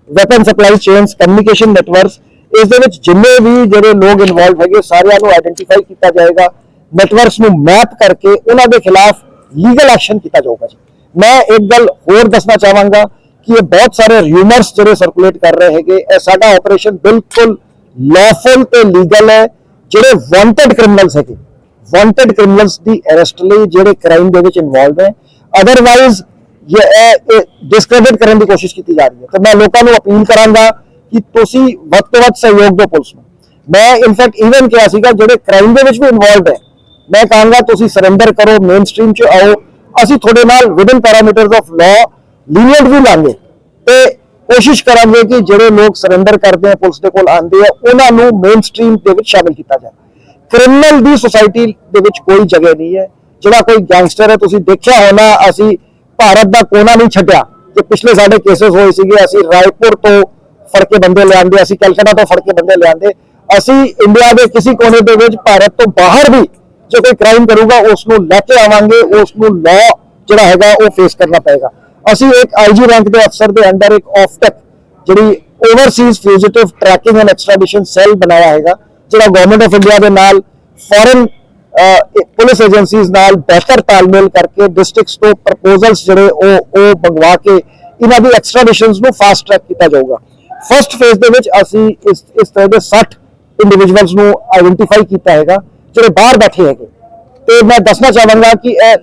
weapon supply chains communication networks ਇਸ ਦੇ ਵਿੱਚ ਜਿੰਨੇ ਵੀ ਜਿਹੜੇ ਲੋਕ ਇਨਵੋਲਵ ਹੈਗੇ, ਸਾਰਿਆਂ ਨੂੰ ਆਇਡੈਂਟੀਫਾਈ ਕੀਤਾ ਜਾਏਗਾ। ਨੈਟਵਰਕਸ ਨੂੰ ਮੈਪ ਕਰਕੇ ਉਹਨਾਂ ਦੇ ਖਿਲਾਫ ਲੀਗਲ ਐਕਸ਼ਨ ਕੀਤਾ ਜਾਊਗਾ ਜੀ। ਮੈਂ ਇੱਕ ਗੱਲ ਹੋਰ ਦੱਸਣਾ ਚਾਹਾਂਗਾ ਕਿ ਇਹ ਬਹੁਤ ਸਾਰੇ ਰਿਊਮਰਸ ਜਿਹੜੇ ਸਰਕੂਲੇਟ ਕਰ ਰਹੇ ਹੈਗੇ, ਇਹ ਸਾਡਾ ਆਪਰੇਸ਼ਨ ਬਿਲਕੁਲ ਲawful ਤੇ ਲੀਗਲ ਹੈ, ਜਿਹੜੇ ਵਾਂਟਡ ਕ੍ਰਿਮੀਨਲਸ ਹੈਗੇ। ਵਾਂਟਡ ਕ੍ਰਿਮੀਨਲਸ ਦੀ ਅਰੈਸਟ ਲਈ ਜਿਹੜੇ ਕ੍ਰਾਈਮ ਦੇ ਵਿੱਚ ਇਨਵੋਲਵ ਹੈ। ਅਦਰਵਾਈਜ਼ ਇਹ ਡਿਸਕ੍ਰੈਡਿਟ ਕਰਨ ਦੀ ਕੋਸ਼ਿਸ਼ ਕੀਤੀ ਜਾ ਰਹੀ ਹੈ, ਤਾਂ ਮੈਂ ਲੋਕਾਂ ਨੂੰ ਅਪੀਲ ਕਰਾਂਗਾ ਕਿ ਤੁਸੀਂ ਵੱਧ ਤੋਂ ਵੱਧ ਸਹਿਯੋਗ ਦਿਓ ਪੁਲਿਸ ਨੂੰ। ਮੈਂ ਇਨਫੈਕਟ ਈਵਨ ਕਿਹਾ ਸੀਗਾ, ਜਿਹੜੇ ਕ੍ਰਾਈਮ ਦੇ ਵਿੱਚ ਵੀ ਇਨਵੋਲਵਡ ਹੈ ਮੈਂ ਕਹਾਂਗਾ ਤੁਸੀਂ ਸਰੈਂਡਰ ਕਰੋ ਮੇਨ ਸਟ੍ਰੀਮ 'ਚ ਆਓ। ਅਸੀਂ ਤੁਹਾਡੇ ਨਾਲ within parameters of law lenient ਵੀ ਲਾਂਗੇ। ਤੇ ਕੋਸ਼ਿਸ਼ ਕਰਾਂਗੇ ਕਿ ਜਿਹੜੇ ਲੋਕ ਸਰੈਂਡਰ ਕਰਦੇ ਆ, ਪੁਲਿਸ ਦੇ ਕੋਲ ਆਉਂਦੇ ਆ, ਉਹਨਾਂ ਨੂੰ ਮੇਨ ਸਟ੍ਰੀਮ ਦੇ ਵਿੱਚ ਸ਼ਾਮਿਲ ਕੀਤਾ ਜਾਏ ਕ੍ਰਿਮੀਨਲ ਦੀ ਸੁਸਾਇਟੀ ਦੇ ਵਿੱਚ ਕੋਈ ਜਗ੍ਹਾ ਨਹੀਂ ਹੈ। ਜਿਹੜਾ ਕੋਈ ਗੈਂਗਸਟਰ ਹੈ, ਤੁਸੀਂ ਦੇਖਿਆ ਹੋਣਾ, ਅਸੀਂ ਭਾਰਤ ਦਾ ਕੋਨਾ ਨਹੀਂ ਛੱਡਿਆ। ਕਿ ਪਿਛਲੇ ਸਾਡੇ ਕੇਸਸ ਹੋਏ ਸੀਗੇ, ਅਸੀਂ ਰਾਏਪੁਰ ਤੋਂ ਫੜ ਕੇ ਬੰਦੇ ਲਿਆਂਦੇ, ਅਸੀਂ ਕਲਕੱਤਾ ਤੋਂ ਫੜ ਕੇ ਬੰਦੇ ਲਿਆਂਦੇ। ਅਸੀਂ ਇੰਡੀਆ ਦੇ ਕਿਸੇ ਕੋਨੇ ਦੇ ਵਿੱਚ, ਭਾਰਤ ਤੋਂ ਬਾਹਰ ਵੀ ਜੇ ਕੋਈ ਕ੍ਰਾਈਮ ਕਰੂਗਾ ਉਸ ਨੂੰ ਲੈ ਕੇ ਆਵਾਂਗੇ ਉਸ ਨੂੰ ਲਾਅ ਜਿਹੜਾ ਹੈਗਾ ਉਹ ਫੇਸ ਕਰਨਾ ਪਏਗਾ। ਅਸੀਂ ਇੱਕ ਆਈਜੀ ਰੈਂਕ ਦੇ ਅਫਸਰ ਦੇ ਅੰਡਰ ਇੱਕ ਆਫਟੈਕ ਜਿਹੜੀ overseas fugitive tracking and extradition cell ਬਣਾਇਆ ਹੈਗਾ, ਜਿਹੜਾ ਗਵਰਨਮੈਂਟ ਆਫ ਇੰਡੀਆ ਦੇ ਨਾਲ ਫੋਰਨ ਪੁਲਿਸ ਏਜੰਸੀਜ਼ ਨਾਲ ਬਿਹਤਰ ਤਾਲਮੇਲ ਕਰਕੇ ਡਿਸਟ੍ਰਿਕਟਸ ਤੋਂ ਪ੍ਰਪੋਜ਼ਲਸ ਜਿਹੜੇ ਉਹ ਉਹ ਮੰਗਵਾ ਕੇ ਇਹਨਾਂ ਦੀ ਐਕਸਟ੍ਰਾਡੀਸ਼ਨਸ ਨੂੰ ਫਾਸਟ ਟਰੈਕ ਕੀਤਾ ਜਾਊਗਾ। ਫਰਸਟ ਫੇਜ਼ ਦੇ ਵਿੱਚ ਅਸੀਂ ਇਸ ਇਸ ਤਰ੍ਹਾਂ ਦੇ 60 ਇੰਡੀਵਿਜੂਅਲਸ ਨੂੰ ਆਇਡੈਂਟੀਫਾਈ ਕੀਤਾ ਹੈਗਾ। ਜਿਹੜੇ ਬਾਹਰ ਬੈਠੇ ਹੈਗੇ। ਤੇ ਮੈਂ ਦੱਸਣਾ ਚਾਹਾਂਗਾ ਕਿ ਇਹ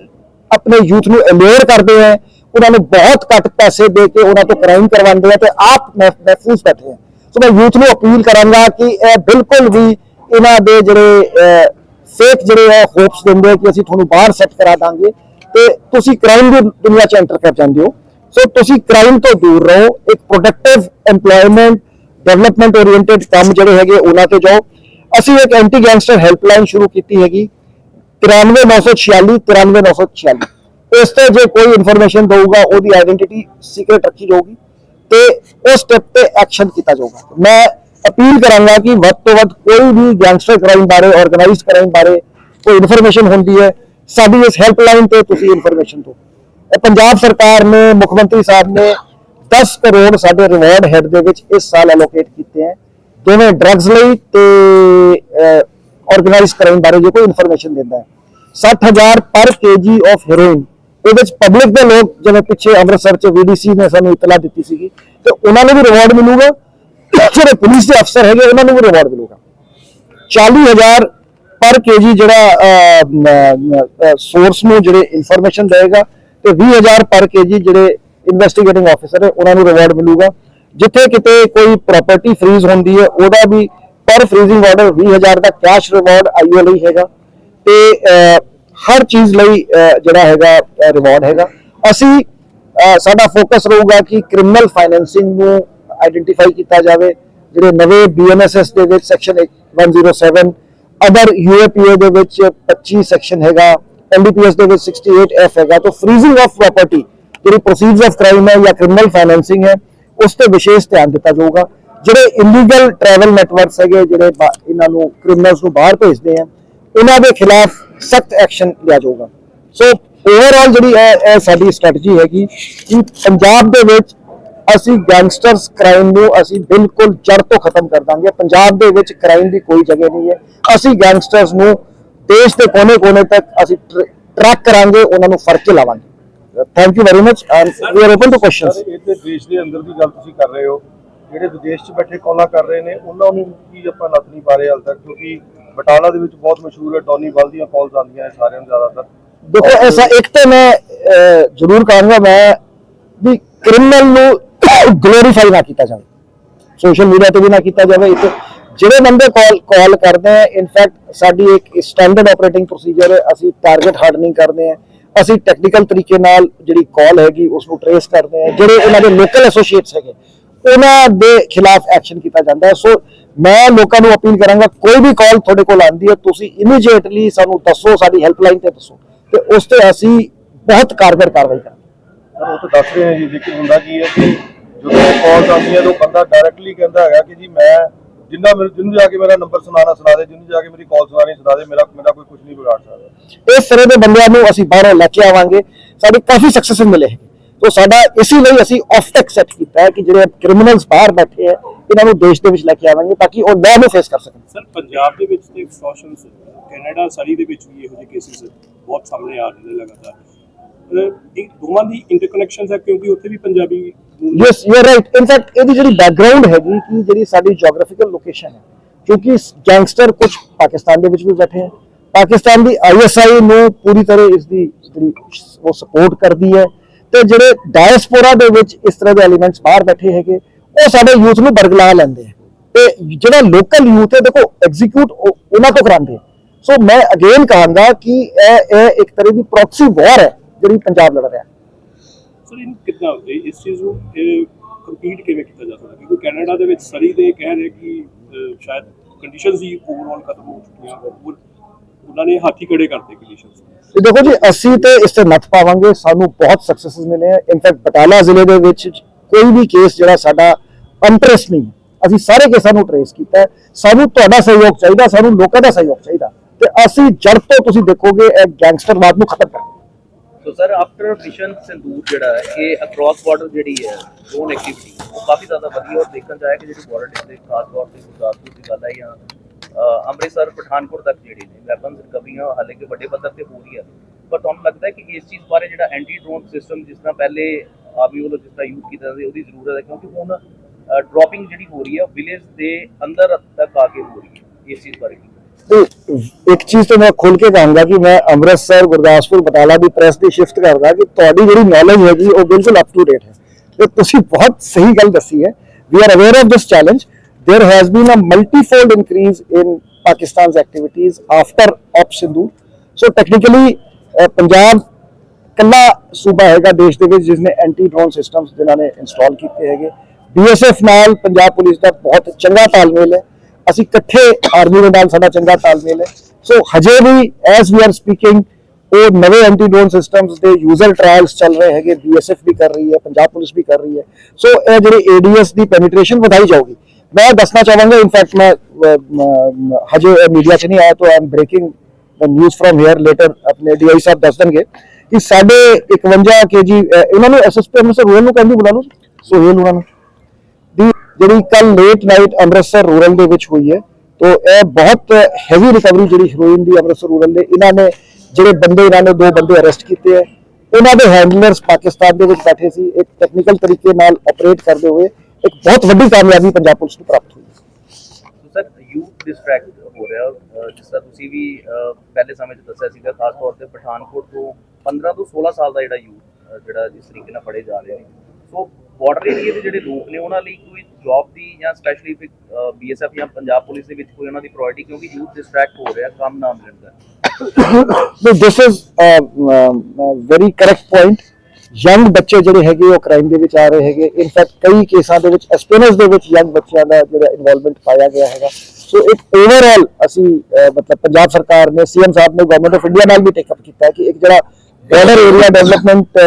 ਆਪਣੇ ਯੂਥ ਨੂੰ ਅਵੇਅਰ ਕਰਦੇ ਹੈ। ਉਹਨਾਂ ਨੂੰ ਬਹੁਤ ਘੱਟ ਪੈਸੇ ਦੇ ਕੇ ਉਹਨਾਂ ਤੋਂ ਕ੍ਰਾਈਮ ਕਰਵਾਉਂਦੇ ਆ ਤੇ ਆਪ ਮਹਿ- ਮਹਿਫੂਜ਼ ਬੈਠੇ ਹੈ। ਸੋ ਮੈਂ ਯੂਥ ਨੂੰ ਅਪੀਲ ਕਰਾਂਗਾ ਕਿ ਇਹ ਬਿਲਕੁਲ ਵੀ ਇਹਨਾਂ ਦੇ ਜਿਹੜੇ ਫੇਕ ਜਿਹੜੇ ਹੈ ਹੋਪਸ ਦਿੰਦੇ ਆ ਕਿ ਅਸੀਂ ਤੁਹਾਨੂੰ ਬਾਹਰ ਸੈੱਟ ਕਰਾ ਦਾਂਗੇ। ਤੇ ਤੁਸੀਂ ਕ੍ਰਾਈਮ ਦੀ ਦੁਨੀਆ 'ਚ ਐਂਟਰ ਕਰ ਜਾਂਦੇ ਹੋ। ਸੋ ਤੁਸੀਂ ਕ੍ਰਾਈਮ ਤੋਂ ਦੂਰ ਰਹੋ। ਇੱਕ ਪ੍ਰੋਡਕਟਿਵ EMPLOYMENT ਡਿਵੈਲਪਮੈਂਟ ਓਰੀਐਂਟਡ ਕੰਮ ਜਿਹੜੇ ਹੈਗੇ, ਉਹਨਾਂ ਤੇ ਜਾਓ। ਅਸੀਂ ਇੱਕ ਐਂਟੀ ਗੈਂਗਸਟਰ ਹੈਲਪਲਾਈਨ ਸ਼ੁਰੂ ਕੀਤੀ ਹੈਗੀ। 93946 93946 ਇਸ ਤੇ ਜੇ ਕੋਈ ਇਨਫੋਰਮੇਸ਼ਨ ਦਊਗਾ, ਉਹਦੀ ਆਇਡੈਂਟੀਟੀ ਸੀਕ੍ਰੀਟ ਰੱਖੀ ਜਾਊਗੀ ਤੇ ਉਸ ਸਟੈਪ ਤੇ ਐਕਸ਼ਨ ਕੀਤਾ ਜਾਊਗਾ। ਮੈਂ ਅਪੀਲ ਕਰਾਂਗਾ ਕਿ ਵੱਧ ਤੋਂ ਵੱਧ ਕੋਈ ਵੀ ਗੈਂਗਸਟਰ ਕ੍ਰਾਈਮ ਬਾਰੇ ਆਰਗੇਨਾਈਜ਼ਡ ਕ੍ਰਾਈਮ ਬਾਰੇ ਕੋਈ ਇਨਫੋਰਮੇਸ਼ਨ ਹੁੰਦੀ ਹੈ, ਸਾਡੀ ਇਸ ਹੈਲਪਲਾਈਨ ਤੇ ਤੁਸੀਂ ਇਨਫੋਰਮੇਸ਼ਨ ਦਿਓ। ਪੰਜਾਬ ਸਰਕਾਰ ਨੇ, ਮੁੱਖ ਮੰਤਰੀ ਸਾਹਿਬ ਨੇ 10 ਕਰੋੜ ਸਾਡੇ ਰਿਵਾਰਡ ਹੈਡ ਦੇ ਵਿੱਚ ਇਸ ਸਾਲ ਐਲੋਕੇਟ ਕੀਤੇ ਹੈ। ਦੋਵੇਂ ਡਰੱਗਸ ਲਈ ਤੇ ਆਰਗੇਨਾਈਜ਼ਡ ਕ੍ਰਾਈਮ ਬਾਰੇ ਜੋ ਕੋਈ ਇਨਫੋਰਮੇਸ਼ਨ ਦਿੰਦਾ ਹੈ। 60000 ਪਰ ਕੇਜੀ ਆਫ ਹੈਰੋਇਨ ਇਹਦੇ ਵਿੱਚ ਪਬਲਿਕ ਦੇ ਲੋਕ ਜਿਵੇਂ ਪਿੱਛੇ ਅੰਮ੍ਰਿਤਸਰ ਚ ਵੀਡੀਸੀ ਨੇ ਸਾਨੂੰ ਇਤਲਾ ਦਿੱਤੀ ਸੀਗੀ, ਤੇ ਉਹਨਾਂ ਨੂੰ ਵੀ ਰਿਵਾਰਡ ਮਿਲੂਗਾ। ਜਿਹੜੇ ਪੁਲਿਸ ਦੇ ਅਫਸਰ ਹੈਗੇ, ਉਹਨਾਂ ਨੂੰ ਵੀ ਰਿਵਾਰਡ ਮਿਲੂਗਾ। 40000 ਪਰ ਕੇਜੀ ਜਿਹੜਾ ਸੋਰਸ ਨੂੰ ਜਿਹੜੇ ਇਨਫੋਰਮੇਸ਼ਨ ਦੇਗਾ ਤੇ 20000 ਪਰ ਕੇਜੀ ਜਿਹੜੇ ਇਨਵੈਸਟੀਗੇਟਿੰਗ ਆਫੀਸਰ ਹੈ, ਉਹਨਾਂ ਨੂੰ ਰਿਵਾਰਡ ਮਿਲੂਗਾ। ਜਿੱਥੇ ਕਿਤੇ ਕੋਈ ਪ੍ਰਾਪਰਟੀ ਫ੍ਰੀਜ਼ ਹੁੰਦੀ ਹੈ ਉਹਦਾ ਵੀ ਪਰ ਫ੍ਰੀਜ਼ਿੰਗ ਆਰਡਰ 20000 ਦਾ ਕੈਸ਼ ਰਿਵਾਰਡ ਆਈਓ ਲਈ ਹੈਗਾ ਤੇ ਅਹ, ਹਰ ਚੀਜ਼ ਲਈ ਅਹ, ਜਿਹੜਾ ਹੈਗਾ ਰਿਵਾਰਡ ਹੈਗਾ ਅਸੀਂ ਅਹ, ਸਾਡਾ ਫੋਕਸ ਰਹੂਗਾ ਕਿ ਕ੍ਰਿਮੀਨਲ ਫਾਈਨੈਂਸਿੰਗ ਨੂੰ ਆਈਡੈਂਟੀਫਾਈ ਕੀਤਾ ਜਾਵੇ ਜਿਹੜੇ ਨਵੇਂ ਬੀਐਨਐਸਐਸ ਦੇ ਵਿੱਚ ਸੈਕਸ਼ਨ 107 ਅਦਰ ਯੂਏਪੀਏ ਦੇ ਵਿੱਚ 25 ਸੈਕਸ਼ਨ ਹੈਗਾ ਐਨਡੀਪੀਐਸ ਦੇ ਵਿੱਚ 68 ਐਫ ਹੈਗਾ ਤਾਂ ਫ੍ਰੀਜ਼ਿੰਗ ਆਫ ਪ੍ਰਾਪਰਟੀ ਜਿਹੜੀ ਪ੍ਰੋਸੀਡਸ ਆਫ ਕ੍ਰਾਈਮ ਹੈ ਜਾਂ ਕ੍ਰਿਮੀਨਲ ਫਾਈਨੈਂਸਿੰਗ ਹੈ ਉਸ ਤੇ ਵਿਸ਼ੇਸ਼ ਧਿਆਨ ਦਿੱਤਾ ਜਾਊਗਾ। ਜਿਹੜੇ ਇਲੀਗਲ ਟਰੈਵਲ ਨੈਟਵਰਕਸ ਹੈਗੇ, ਜਿਹੜੇ ਇਹਨਾਂ ਨੂੰ ਕ੍ਰਿਮੀਨਲਸ ਨੂੰ ਬਾਹਰ ਭੇਜਦੇ ਆ ਉਹਨਾਂ ਦੇ ਖਿਲਾਫ ਸਖਤ ਐਕਸ਼ਨ ਲਿਆ ਜਾਊਗਾ। ਸੋ ਓਵਰਆਲ ਜਿਹੜੀ ਇਹ ਇਹ ਸਾਡੀ ਸਟ੍ਰੈਟਜੀ ਹੈਗੀ ਕਿ ਪੰਜਾਬ ਦੇ ਵਿੱਚ ਅਸੀਂ ਗੈਂਗਸਟਰਸ ਕ੍ਰਾਈਮ ਨੂੰ ਅਸੀਂ ਬਿਲਕੁਲ ਜੜ ਤੋਂ ਖਤਮ ਕਰ ਦਾਂਗੇ। ਪੰਜਾਬ ਦੇ ਵਿੱਚ ਕ੍ਰਾਈਮ ਦੀ ਕੋਈ ਜਗ੍ਹਾ ਨਹੀਂ ਹੈ। ਅਸੀਂ ਗੈਂਗਸਟਰਸ ਨੂੰ ਦੇਸ਼ ਦੇ ਕੋਨੇ-ਕੋਨੇ ਤੱਕ ਅਸੀਂ ਟਰੈਕ ਕਰਾਂਗੇ, ਉਹਨਾਂ ਨੂੰ ਫੜ ਕੇ ਲਾਵਾਂਗੇ। Thank you very much and we are open to questions ਇਹਦੇ ਦੇਸ਼ ਦੇ ਅੰਦਰ ਦੀ ਗੱਲ ਤੁਸੀਂ ਕਰ ਰਹੇ ਹੋ। ਜਿਹੜੇ ਵਿਦੇਸ਼ 'ਚ ਬੈਠੇ ਕਾਲਾਂ ਕਰ ਰਹੇ ਨੇ ਉਹਨਾਂ ਨੂੰ ਕੀ ਆਪਾਂ ਨੱਥ ਨਹੀਂ ਪਾ ਰਹੇ ਹਾਲ ਤੱਕ? ਕਿਉਂਕਿ ਬਟਾਲਾ ਦੇ ਵਿੱਚ ਬਹੁਤ ਮਸ਼ਹੂਰ ਹੈ ਟੌਨੀ ਬਲ ਦੀਆਂ ਕਾਲਸ ਆਉਂਦੀਆਂ ਨੇ ਸਾਰਿਆਂ ਨੂੰ ਜ਼ਿਆਦਾਤਰ। ਦੇਖੋ ਐਸਾ ਇੱਕ ਤੇ ਮੈਂ ਜ਼ਰੂਰ ਕਹਾਂਗਾ ਮੈਂ ਵੀ ਕ੍ਰਿਮੀਨਲ ਨੂੰ ਗਲੋਰੀਫਾਈ ਨਾ ਕੀਤਾ ਜਾਵੇ। ਸੋਸ਼ਲ ਮੀਡੀਆ ਤੇ ਵੀ ਨਾ ਕੀਤਾ ਜਾਵੇ। ਇੱਕ ਜਿਹੜੇ ਬੰਦੇ ਕਾਲ ਕਾਲ ਕਰਦੇ ਆ ਇਨਫੈਕਟ ਸਾਡੀ ਇੱਕ ਸਟੈਂਡਰਡ ਆਪਰੇਟਿੰਗ ਪ੍ਰੋਸੀਜਰ ਹੈ ਅਸੀਂ ਟਾਰਗੇਟ ਹਾਰਡਨਿੰਗ ਕਰਦੇ ਆ। ਅਸੀਂ ਟੈਕਨੀਕਲ ਤਰੀਕੇ ਨਾਲ ਜਿਹੜੀ ਕਾਲ ਹੈਗੀ ਉਸ ਨੂੰ ਟਰੇਸ ਕਰਦੇ ਆ ਜਿਹੜੇ ਉਹਨਾਂ ਦੇ ਲੋਕਲ ਐਸੋਸੀਏਟਸ ਹੈਗੇ, ਉਹਨਾਂ ਦੇ ਖਿਲਾਫ ਐਕਸ਼ਨ ਕੀਤਾ ਜਾਂਦਾ ਹੈ। ਸੋ ਮੈਂ ਲੋਕਾਂ ਨੂੰ ਅਪੀਲ ਕਰਾਂਗਾ, ਕੋਈ ਵੀ ਕਾਲ ਤੁਹਾਡੇ ਕੋਲ ਆਉਂਦੀ ਹੈ, ਤੁਸੀਂ ਇਮੀਡੀਏਟਲੀ ਸਾਨੂੰ ਦੱਸੋ, ਸਾਡੀ ਹੈਲਪਲਾਈਨ ਤੇ ਦੱਸੋ। ਤੇ ਉਸ ਤੇ ਅਸੀਂ ਬਹੁਤ ਕਾਰਗਰ ਕਾਰਵਾਈ ਕਰਾਂਗੇ। ਸਰ, ਉਹ ਤਾਂ ਦੱਸ ਰਹੇ ਆ ਜੀ ਜ਼ਿਕਰ ਹੁੰਦਾ ਕੀ ਹੈ ਕਿ ਜਦੋਂ ਕਾਲਸ ਆਉਂਦੀਆਂ ਤਾਂ ਬੰਦਾ ਡਾਇਰੈਕਟਲੀ ਕਹਿੰਦਾ ਹੈਗਾ ਕਿ ਜੀ ਮੈਂ ਜਿੰਨਾ ਮੇਰੇ ਜਿਹਨੂੰ ਜਾ ਕੇ ਮੇਰਾ ਨੰਬਰ ਸੁਣਾਣਾ ਸੁਣਾ ਦੇ ਜਿਹਨੂੰ ਜਾ ਕੇ ਮੇਰੀ ਕਾਲ ਸੁਣਾਣੀ ਸੁਣਾ ਦੇ ਮੇਰਾ ਮੇਰਾ ਕੋਈ ਕੁਝ ਨਹੀਂ ਵਿਗਾੜ ਸਕਦਾ। ਇਸ ਤਰ੍ਹਾਂ ਦੇ ਬੰਦਿਆਂ ਨੂੰ ਅਸੀਂ ਬਾਹਰੋਂ ਲੈ ਕੇ ਆਵਾਂਗੇ। ਸਾਡੇ ਕਾਫੀ ਸਕਸੈਸ ਮਿਲੇ ਹੈ ਸੋ ਸਾਡਾ ਇਸੇ ਲਈ ਅਸੀਂ ਆਫ ਟੈਕ ਸੈੱਟ ਕੀਤਾ ਹੈ ਕਿ ਜਿਹੜੇ ਕ੍ਰਿਮੀਨਲਸ ਬਾਹਰ ਬੈਠੇ ਹੈ ਇਹਨਾਂ ਨੂੰ ਦੇਸ਼ ਦੇ ਵਿੱਚ ਲੈ ਕੇ ਆਵਾਂਗੇ ਤਾਂ ਕਿ ਉਹ ਲਾਅ ਨੂੰ ਫੇਸ ਕਰ ਸਕਣ। ਸਰ ਪੰਜਾਬ ਦੇ ਵਿੱਚ ਤੇ ਐਕਸਟੋਰਸ਼ਨਸ ਕੈਨੇਡਾ ਸਰੀ ਦੇ ਵਿੱਚ ਵੀ ਇਹੋ ਜਿਹੇ ਕੇਸਿਸ ਬਹੁਤ ਸਾਹਮਣੇ ਆ ਰਹੇ ਨੇ ਲਗਾਤਾਰ। ਇਹ ਦੋਵਾਂ ਦੀ ਇੰਟਰਕਨੈਕਸ਼ਨਸ ਹੈ ਕਿਉਂਕਿ ਉੱਥੇ ਵੀ Punjabi yes you are right in fact ਇਹਦੀ ਜਿਹੜੀ ਬੈਕਗ੍ਰਾਉਂਡ ਹੈਗੀ ਕਿ ਜਿਹੜੀ ਸਾਡੀ ਜੀਓਗ੍ਰਾਫੀਕਲ ਲੋਕੇਸ਼ਨ ਹੈ, ਕਿਉਂਕਿ ਗੈਂਗਸਟਰ ਕੁਝ ਪਾਕਿਸਤਾਨ ਦੇ ਵਿੱਚ ਵੀ ਬੈਠੇ ਹੈ। ਪਾਕਿਸਤਾਨ ਦੀ ਆਈਐਸਆਈ ਨੂੰ ਪੂਰੀ ਤਰ੍ਹਾਂ ਇਸ ਦੀ ਜਿਹੜੀ ਉਹ ਸਪੋਰਟ ਕਰਦੀ ਹੈ। ਤੇ ਜਿਹੜੇ ਡਾਇਸਪੋਰਾ ਦੇ ਵਿੱਚ ਇਸ ਤਰ੍ਹਾਂ ਦੇ ਐਲੀਮੈਂਟਸ ਬਾਹਰ ਬੈਠੇ ਹੈਗੇ, ਉਹ ਸਾਡੇ ਯੂਥ ਨੂੰ ਬਰਗਲਾ ਲੈਂਦੇ ਹੈ। ਤੇ ਜਿਹੜਾ ਲੋਕਲ ਯੂਥ ਹੈ, ਦੇਖੋ ਐਗਜ਼ੀਕਿਊਟ ਉਹਨਾਂ ਤੋਂ ਕਰਾਉਂਦੇ ਸੋ ਮੈਂ ਅਗੇਨ ਕਹਾਂਗਾ ਕਿ ਇਹ ਇਹ ਇੱਕ ਤਰ੍ਹਾਂ ਦੀ ਪ੍ਰੋਕਸੀ ਵਾਰ ਹੈ, ਜਿਹੜੀ ਪੰਜਾਬ ਲੜ ਰਿਹਾ ਹੈ। ਸਰ ਇਹਨੂੰ ਕਿੱਦਾਂ ਇਸ ਚੀਜ਼ ਨੂੰ ਕੰਪੀਟ ਕਿਵੇਂ ਕੀਤਾ ਜਾ ਸਕਦਾ ਕਿਉਂਕਿ ਕੈਨੇਡਾ ਦੇ ਵਿੱਚ ਸਰੀ ਦੇ ਕਹਿ ਰਹੇ ਕਿ ਸ਼ਾਇਦ ਕੰਡੀਸ਼ਨਸ ਹੀ ਓਵਰਆਲ ਖਤਮ ਹੋ ਚੁੱਕੀਆਂ ਉਹਨਾਂ ਨੇ ਹਾਥੀ ਖੜੇ ਕਰਤੇ ਕੰਡੀਸ਼ਨਸ ਦੇਖੋ ਜੀ, ਅਸੀਂ ਤੇ ਇਸ ਤੇ ਨੱਥ ਪਾਵਾਂਗੇ। ਸਾਨੂੰ ਬਹੁਤ ਸਕਸੈਸਸ ਮਿਲੇ ਆ। ਇਨਫੈਕਟ ਬਟਾਲਾ ਜ਼ਿਲ੍ਹੇ ਦੇ ਵਿੱਚ ਕੋਈ ਵੀ ਕੇਸ ਜਿਹੜਾ ਸਾਡਾ ਅਨਟ੍ਰੇਸ ਨਹੀਂ ਅਸੀਂ ਸਾਰੇ ਕੇਸਾਂ ਨੂੰ ਟ੍ਰੇਸ ਕੀਤਾ ਹੈ। ਸਾਨੂੰ ਤੁਹਾਡਾ ਸਹਿਯੋਗ ਚਾਹੀਦਾ, ਸਾਨੂੰ ਲੋਕਾਂ ਦਾ ਸਹਿਯੋਗ ਚਾਹੀਦਾ। ਤੇ ਅਸੀਂ ਜੜ ਤੋਂ ਤੁਸੀਂ ਦੇਖੋਗੇ, ਇਹ ਗੈਂਗਸਟਰਵਾਦ ਨੂੰ ਖਤਮ ਕਰਾਂਗੇ so sir after mission Sindoor ਜਿਹੜਾ ਹੈ ਇਹ ਅਕ੍ਰੋਸ ਬਾਰਡਰ ਜਿਹੜੀ ਹੈ ਜ਼ੋਨ ਐਕਟੀਵਿਟੀ ਉਹ ਕਾਫੀ ਜ਼ਿਆਦਾ ਵਧੀਆ ਔਰ ਦੇਖਣ ਜਾਇਆ ਕਿ ਜਿਹੜੀ ਬਾਰਡਰ ਦੇ ਖਾਸ ਤੌਰ ਤੇ ਗੁਰਦਾਸਪੁਰ ਦੀ ਗੱਲ ਹੈ ਜਾਂ ਅਹ, ਅੰਮ੍ਰਿਤਸਰ ਪਠਾਨਕੋਟ ਤੱਕ ਜਿਹੜੀ ਨੇ ਵੈਪਨਸ ਰਿਕਵਰੀਆਂ ਹਾਲਾਂਕਿ ਵੱਡੇ ਪੱਧਰ ਤੇ ਹੋ ਰਹੀ ਹੈ ਪਰ ਤੁਹਾਨੂੰ ਲੱਗਦਾ ਹੈ ਕਿ ਇਸ ਚੀਜ਼ ਬਾਰੇ ਜਿਹੜਾ ਐਂਟੀ ਡਰੋਨ ਸਿਸਟਮ ਜਿਸ ਤਰ੍ਹਾਂ ਪਹਿਲੇ ਆਪ ਵੀ ਵੱਲੋਂ ਜਿਸ ਤਰ੍ਹਾਂ ਯੂਥ ਕੀਤਾ ਜਾਂਦੀ ਉਹਦੀ ਜ਼ਰੂਰਤ ਹੈ ਕਿਉਂਕਿ ਹੁਣ ਡ੍ਰੌਪਿੰਗ ਜਿਹੜੀ ਹੋ ਰਹੀ ਹੈ ਵਿਲੇਜ ਦੇ ਅੰਦਰ ਤੱਕ ਆ ਕੇ ਹੋ ਰਹੀ ਹੈ ਇਸ ਚੀਜ਼ ਬਾਰੇ ਕੀ ਤੇ तो एक चीज़ तो मैं खोल के कहूँगा कि मैं अमृतसर, गुरदासपुर, बटाला भी प्रेस की शिफ्ट करता कि थोड़ी जी नॉलेज हैगी बिल्कुल अप टू डेट है। तो तुम बहुत सही गल दसी है। We are aware of this challenge there has been a multifold increase in Pakistan activities after of Sindhu so technically Punjab कला सूबा है देश के जिसने एंटी ड्रोन सिस्टम जिन्होंने इंस्टॉल किए हैं बी एस एफ़ नाल पुलिस का बहुत चंगा तालमेल है। ਅਸੀਂ ਇਕੱਠੇ ਆਰਮੀ ਦੇ ਨਾਲ ਸਾਡਾ ਚੰਗਾ ਤਾਲਮੇਲ ਹੈ। ਸੋ ਹਜੇ ਵੀ ਐਸ ਵੀ ਆਰ ਸਪੀਕਿੰਗ ਉਹ ਨਵੇਂ ਐਂਟੀ ਡਰੋਨ ਸਿਸਟਮਸ ਦੇ ਯੂਜ਼ਰ ਟ੍ਰਾਇਲਸ ਚੱਲ ਰਹੇ ਹੈਗੇ ਬੀਐਸਐਫ ਵੀ ਕਰ ਰਹੀ ਹੈ, ਪੰਜਾਬ ਪੁਲਿਸ ਵੀ ਕਰ ਰਹੀ ਹੈ। ਸੋ ਇਹ ਜਿਹੜੀ ਏਡੀਐਸ ਦੀ ਪੈਨੀਟ੍ਰੇਸ਼ਨ ਵਧਾਈ ਜਾਊਗੀ। ਮੈਂ ਦੱਸਣਾ ਚਾਹਾਂਗਾ ਇਨਫੈਕਟ ਮੈਂ ਹਜੇ ਮੀਡੀਆ 'ਚ ਨਹੀਂ ਆਇਆ, ਤਾਂ I am breaking the news from here later ਆਪਣੇ ਡੀਆਈ ਸਾਹਿਬ ਦੱਸ ਦੇਣਗੇ ਕਿ ਸਾਡੇ 51 ਕੇਜੀ ਇਹਨਾਂ ਨੂੰ ਐਸਐਸਪੀ ਅੰਮ੍ਰਿਤਸਰ ਰੂਰਲ ਨੂੰ ਕਹਿੰਦੀ ਬੁਲਾ ਲਓ। ਸੋਹੇਲ ਉਹਨਾਂ ਨੂੰ। ਜਿਹੜੀ ਕੱਲ ਲੇਟ ਨਾਈਟ ਅੰਮ੍ਰਿਤਸਰ ਰੂਰਲ ਦੇ ਵਿੱਚ ਹੋਈ ਹੈ, ਤੋ ਇਹ ਬਹੁਤ ਹੈਵੀ ਰਿਕਵਰੀ ਜਿਹੜੀ ਹੀਰੋਇਨ ਦੀ ਅੰਮ੍ਰਿਤਸਰ ਰੂਰਲ ਦੇ, ਇਹਨਾਂ ਨੇ ਜਿਹੜੇ ਬੰਦੇ, ਇਹਨਾਂ ਨੇ ਦੋ ਬੰਦੇ ਅਰੈਸਟ ਕੀਤੇ ਹੈ। ਉਹਨਾਂ ਦੇ ਹੈਂਡਲਰਸ ਪਾਕਿਸਤਾਨ ਦੇ ਵਿੱਚ ਬੈਠੇ ਸੀ, ਇੱਕ ਟੈਕਨੀਕਲ ਤਰੀਕੇ ਨਾਲ ਆਪਰੇਟ ਕਰਦੇ ਹੋਏ, ਇੱਕ ਬਹੁਤ ਵੱਡੀ ਕਾਮਯਾਬੀ ਪੰਜਾਬ ਪੁਲਿਸ ਨੂੰ ਪ੍ਰਾਪਤ ਹੋਈ। ਸਰ ਯੂਥ ਡਿਸਟਰੈਕਟ ਹੋ ਰਿਹਾ ਜਿਸ ਤਰ੍ਹਾਂ ਤੁਸੀਂ ਵੀ, ਅਹ, ਪਹਿਲੇ ਸਮੇਂ 'ਚ ਦੱਸਿਆ ਸੀਗਾ, ਖਾਸ ਤੌਰ ਤੇ ਪਠਾਨਕੋਟ ਤੋਂ 15 ਤੋਂ 16 ਸਾਲ ਦਾ ਜਿਹੜਾ ਯੂਥ ਜਿਹੜਾ ਜਿਸ ਤਰੀਕੇ ਨਾਲ ਫੜੇ ਜਾ ਰਹੇ ਨੇ। ਸੋ ਬਾਰਡਰ ਏਰੀਆ ਦੇ ਜਿਹੜੇ ਲੋਕ ਨੇ ਉਹਨਾਂ ਲਈ ਕੋਈ ਜੌਬ ਦੀ ਜਾਂ ਸਪੈਸ਼ਲੀ ਬੀਐਸਐਫ ਜਾਂ ਪੰਜਾਬ ਪੁਲਿਸ ਦੇ ਵਿੱਚ ਕੋਈ ਉਹਨਾਂ ਦੀ ਪ੍ਰਾਇੋਰਟੀ ਕਿਉਂਕਿ ਯੂਥ ਡਿਸਟਰੈਕਟ ਹੋ ਰਿਹਾ ਕੰਮ ਨਾ ਮਿਲਣ ਦਾ। No, this is a, um, young ਬੱਚੇ ਜਿਹੜੇ ਹੈਗੇ ਉਹ ਕ੍ਰਾਈਮ ਦੇ ਵਿੱਚ ਆ ਰਹੇ ਹੈਗੇ। ਇਨਫੈਕਟ ਕਈ ਕੇਸਾਂ ਦੇ ਵਿੱਚ ਐਸਪੀਐਨਐਸ ਦੇ ਵਿੱਚ ਯੰਗ ਬੱਚਿਆਂ ਦਾ ਜਿਹੜਾ ਇਨਵੋਲਵਮੈਂਟ ਪਾਇਆ ਗਿਆ ਹੈਗਾ। ਸੋ ਇੱਕ ਓਵਰਆਲ ਅਸੀਂ ਮਤਲਬ ਪੰਜਾਬ ਸਰਕਾਰ ਨੇ ਸੀਐਮ ਸਾਹਿਬ ਨੇ ਗਵਰਨਮੈਂਟ ਆਫ ਇੰਡੀਆ ਨਾਲ ਵੀ ਟੇਕ ਅਪ ਕੀਤਾ ਕਿ ਇੱਕ ਜਿਹੜਾ ਬਾਰਡਰ ਏਰੀਆ ਡਿਵੈਲਪਮੈਂਟ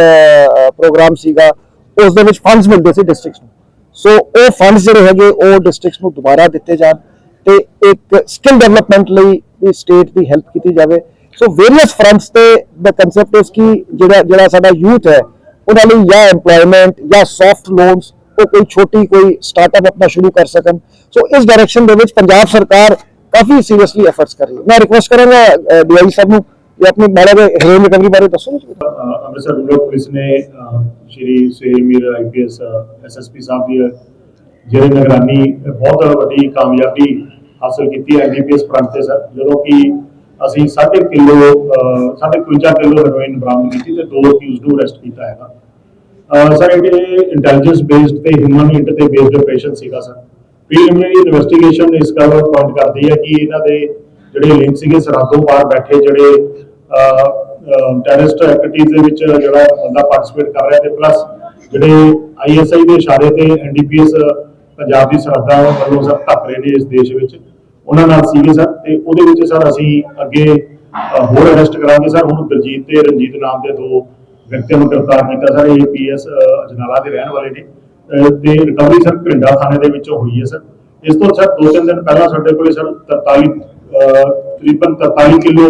ਪ੍ਰੋਗਰਾਮ ਸੀਗਾ ਉਸ ਦੇ ਵਿੱਚ ਫੰਡਸ ਮਿਲਦੇ ਸੀ ਡਿਸਟ੍ਰਿਕਟਸ ਨੂੰ। ਸੋ ਉਹ ਫੰਡਸ ਜਿਹੜੇ ਹੈਗੇ, ਉਹ ਡਿਸਟ੍ਰਿਕਟਸ ਨੂੰ ਦੁਬਾਰਾ ਦਿੱਤੇ ਜਾਣ ਤੇ ਇੱਕ ਸਕਿੱਲ ਡਿਵੈਲਪਮੈਂਟ ਲਈ ਵੀ ਸਟੇਟ ਦੀ ਹੈਲਪ ਕੀਤੀ ਜਾਵੇ। ਸੋ ਵੇਰੀਅਸ ਫਰੰਟਸ ਤੇ ਦਾ ਕਨਸੈਪਟ ਇਸ ਕਿ ਜਿਹੜਾ ਜਿਹੜਾ ਸਾਡਾ ਯੂਥ ਹੈ, ਉਹਨਾਂ ਲਈ ਜਾਂ EMPLOYMENT ਜਾਂ ਸੌਫਟ ਲੋਨਸ ਉਹ ਕੋਈ ਛੋਟੀ ਕੋਈ ਸਟਾਰਟਅਪ ਆਪਣਾ ਸ਼ੁਰੂ ਕਰ ਸਕਣ। ਸੋ ਇਸ ਡਾਇਰੈਕਸ਼ਨ ਦੇ ਵਿੱਚ ਪੰਜਾਬ ਸਰਕਾਰ ਕਾਫੀ ਸੀਰੀਅਸਲੀ ਐਫਰਟਸ ਕਰ ਰਹੀ ਹੈ। ਮੈਂ ਰਿਕੁਐਸਟ ਕਰਾਂਗਾ ਡੀਆਈ ਸਾਹਿਬ ਨੂੰ ਕਿ ਆਪਣੀ ਮਾੜਾ ਜਿਹਾ ਹੀਰੋਇਨ ਰਿਕਵਰੀ ਬਾਰੇ ਦੱਸੋ ਅੰਮ੍ਰਿਤਸਰ ਰੂਰਲ ਪੁਲਿਸ ਨੇ ਸ਼੍ਰੀ ਸੁਹੇਲ ਮੀਰ ਆਈਪੀਐਸ ਐਸਐਸਪੀ ਸਾਹਿਬ ਦੀ ਜਿਹੜੇ ਨਿਗਰਾਨੀ, ਬਹੁਤ ਵੱਡੀ ਕਾਮਯਾਬੀ ਹਾਸਲ ਕੀਤੀ ਹੈ ਐਨਡੀਪੀਐਸ ਫਰੰਟ ਤੇ, ਸਰ। ਜਦੋਂ ਕਿ ਅਸੀਂ 3.5 ਕਿਲੋ 55 ਕਿਲੋ ਹੈਰੋਇਨ ਬਰਾਮਦ ਕੀਤੀ ਤੇ ਦੋ ਅਕਿਊਜ਼ਡ ਨੂੰ ਅਰੈਸਟ ਕੀਤਾ ਹੈਗਾ। ਸਰ, ਇਹ ਇੰਟੈਲੀਜੈਂਸ ਬੇਸਡ ਤੇ ਹਿਊਮਨ ਇੰਟ ਤੇ ਬੇਸਡ ਆਪਰੇਸ਼ਨ ਸੀਗਾ, ਸਰ। ਪ੍ਰੀਲਿਮਿਨਰੀ ਇਨਵੈਸਟੀਗੇਸ਼ਨ ਇਸ ਗੱਲ ਪੁਆਇੰਟ ਕਰਦੀ ਹੈ ਕਿ ਇਹਨਾਂ ਦੇ ਜਿਹੜੇ ਲਿੰਕ ਸੀਗੇ ਸਰਹੱਦੋਂ ਪਾਰ ਬੈਠੇ ਜਿਹੜੇ ਟੈਰਰਿਸਟ ਐਕਟੀਵਿਟੀਜ਼ ਦੇ ਵਿੱਚ ਜਿਹੜਾ ਬੰਦਾ ਪਾਰਟਿਸਿਪੇਟ ਕਰ ਰਿਹਾ ਤੇ ਪਲੱਸ ਜਿਹੜੇ ਆਈਐਸਆਈ ਦੇ ਇਸ਼ਾਰੇ ਤੇ ਐਨਡੀਪੀਐਸ ਪੰਜਾਬ ਦੀ ਸਰਹੱਦਾਂ ਵੱਲੋਂ ਸਰ ਧੱਕ ਰਹੇ ਨੇ ਇਸ ਦੇਸ਼ ਵਿੱਚ, ਉਹਨਾਂ ਨਾਲ ਸੀਗੇ ਸਰ ਤੇ ਉਹਦੇ ਵਿੱਚ ਸਰ ਅਸੀਂ ਅੱਗੇ ਹੋਰ ਅਰੈਸਟ ਕਰਾਂਗੇ ਸਰ। ਹੁਣ ਦਲਜੀਤ ਤੇ ਰਣਜੀਤ ਨਾਮ ਦੇ ਦੋ ਵਿਅਕਤੀਆਂ ਨੂੰ ਗ੍ਰਿਫਤਾਰ ਕੀਤਾ ਸਰ, ਇਹ ਪੀਐਸ ਅਜਨਾਲਾ ਦੇ ਰਹਿਣ ਵਾਲੇ ਨੇ। ਤੇ ਰਿਕਵਰੀ ਸਰ ਪਿੰਡਾ ਥਾਣੇ ਦੇ ਵਿੱਚੋਂ ਹੋਈ ਹੈ ਸਰ। ਇਸ ਤੋਂ ਸਰ ਦੋ ਤਿੰਨ ਦਿਨ ਪਹਿਲਾਂ ਸਾਡੇ ਕੋਲੇ ਸਰ 43 ਤਕਰੀਬਨ 43 ਕਿਲੋ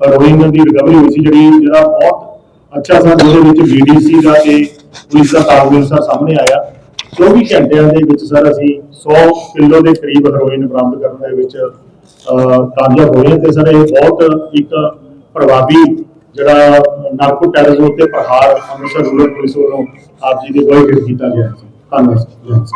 ਰੋਇੰਗ ਦੀ ਰਿਕਵਰੀ ਹੋਈ ਸੀ ਜਿਹੜੀ ਜਿਹੜਾ ਬਹੁਤ ਅੱਛਾ ਸਰ ਜਿਹਦੇ ਵਿੱਚ ਬੀਡੀਸੀ ਦਾ ਤੇ ਪੁਲਿਸ ਦਾ ਤਾਲਮੇਲ ਸਰ ਸਾਹਮਣੇ ਆਇਆ। 24 ਘੰਟਿਆਂ ਦੇ ਵਿੱਚ ਸਰ ਅਸੀਂ 100 ਕਿਲੋ ਦੇ ਕਰੀਬ ਹੈਰੋਇਨ ਬਰਾਮਦ ਕਰਨ ਦੇ ਵਿੱਚ ਕਾਮਯਾਬ ਹੋਏ ਹਾਂ ਤੇ ਸਰ ਇਹ ਬਹੁਤ ਇੱਕ ਪ੍ਰਭਾਵੀ ਜਿਹੜਾ ਨਾਰਕੋ ਟੈਰਰਿਜ਼ਮ ਉੱਤੇ ਪ੍ਰਹਾਰ ਅੰਮ੍ਰਿਤਸਰ ਰੂਰਲ ਪੁਲਿਸ ਵੱਲੋਂ ਆਪ ਜੀ ਦੇ ਗਵਾਹੀ ਕੀਤਾ ਗਿਆ ਸੀ। ਧੰਨਵਾਦ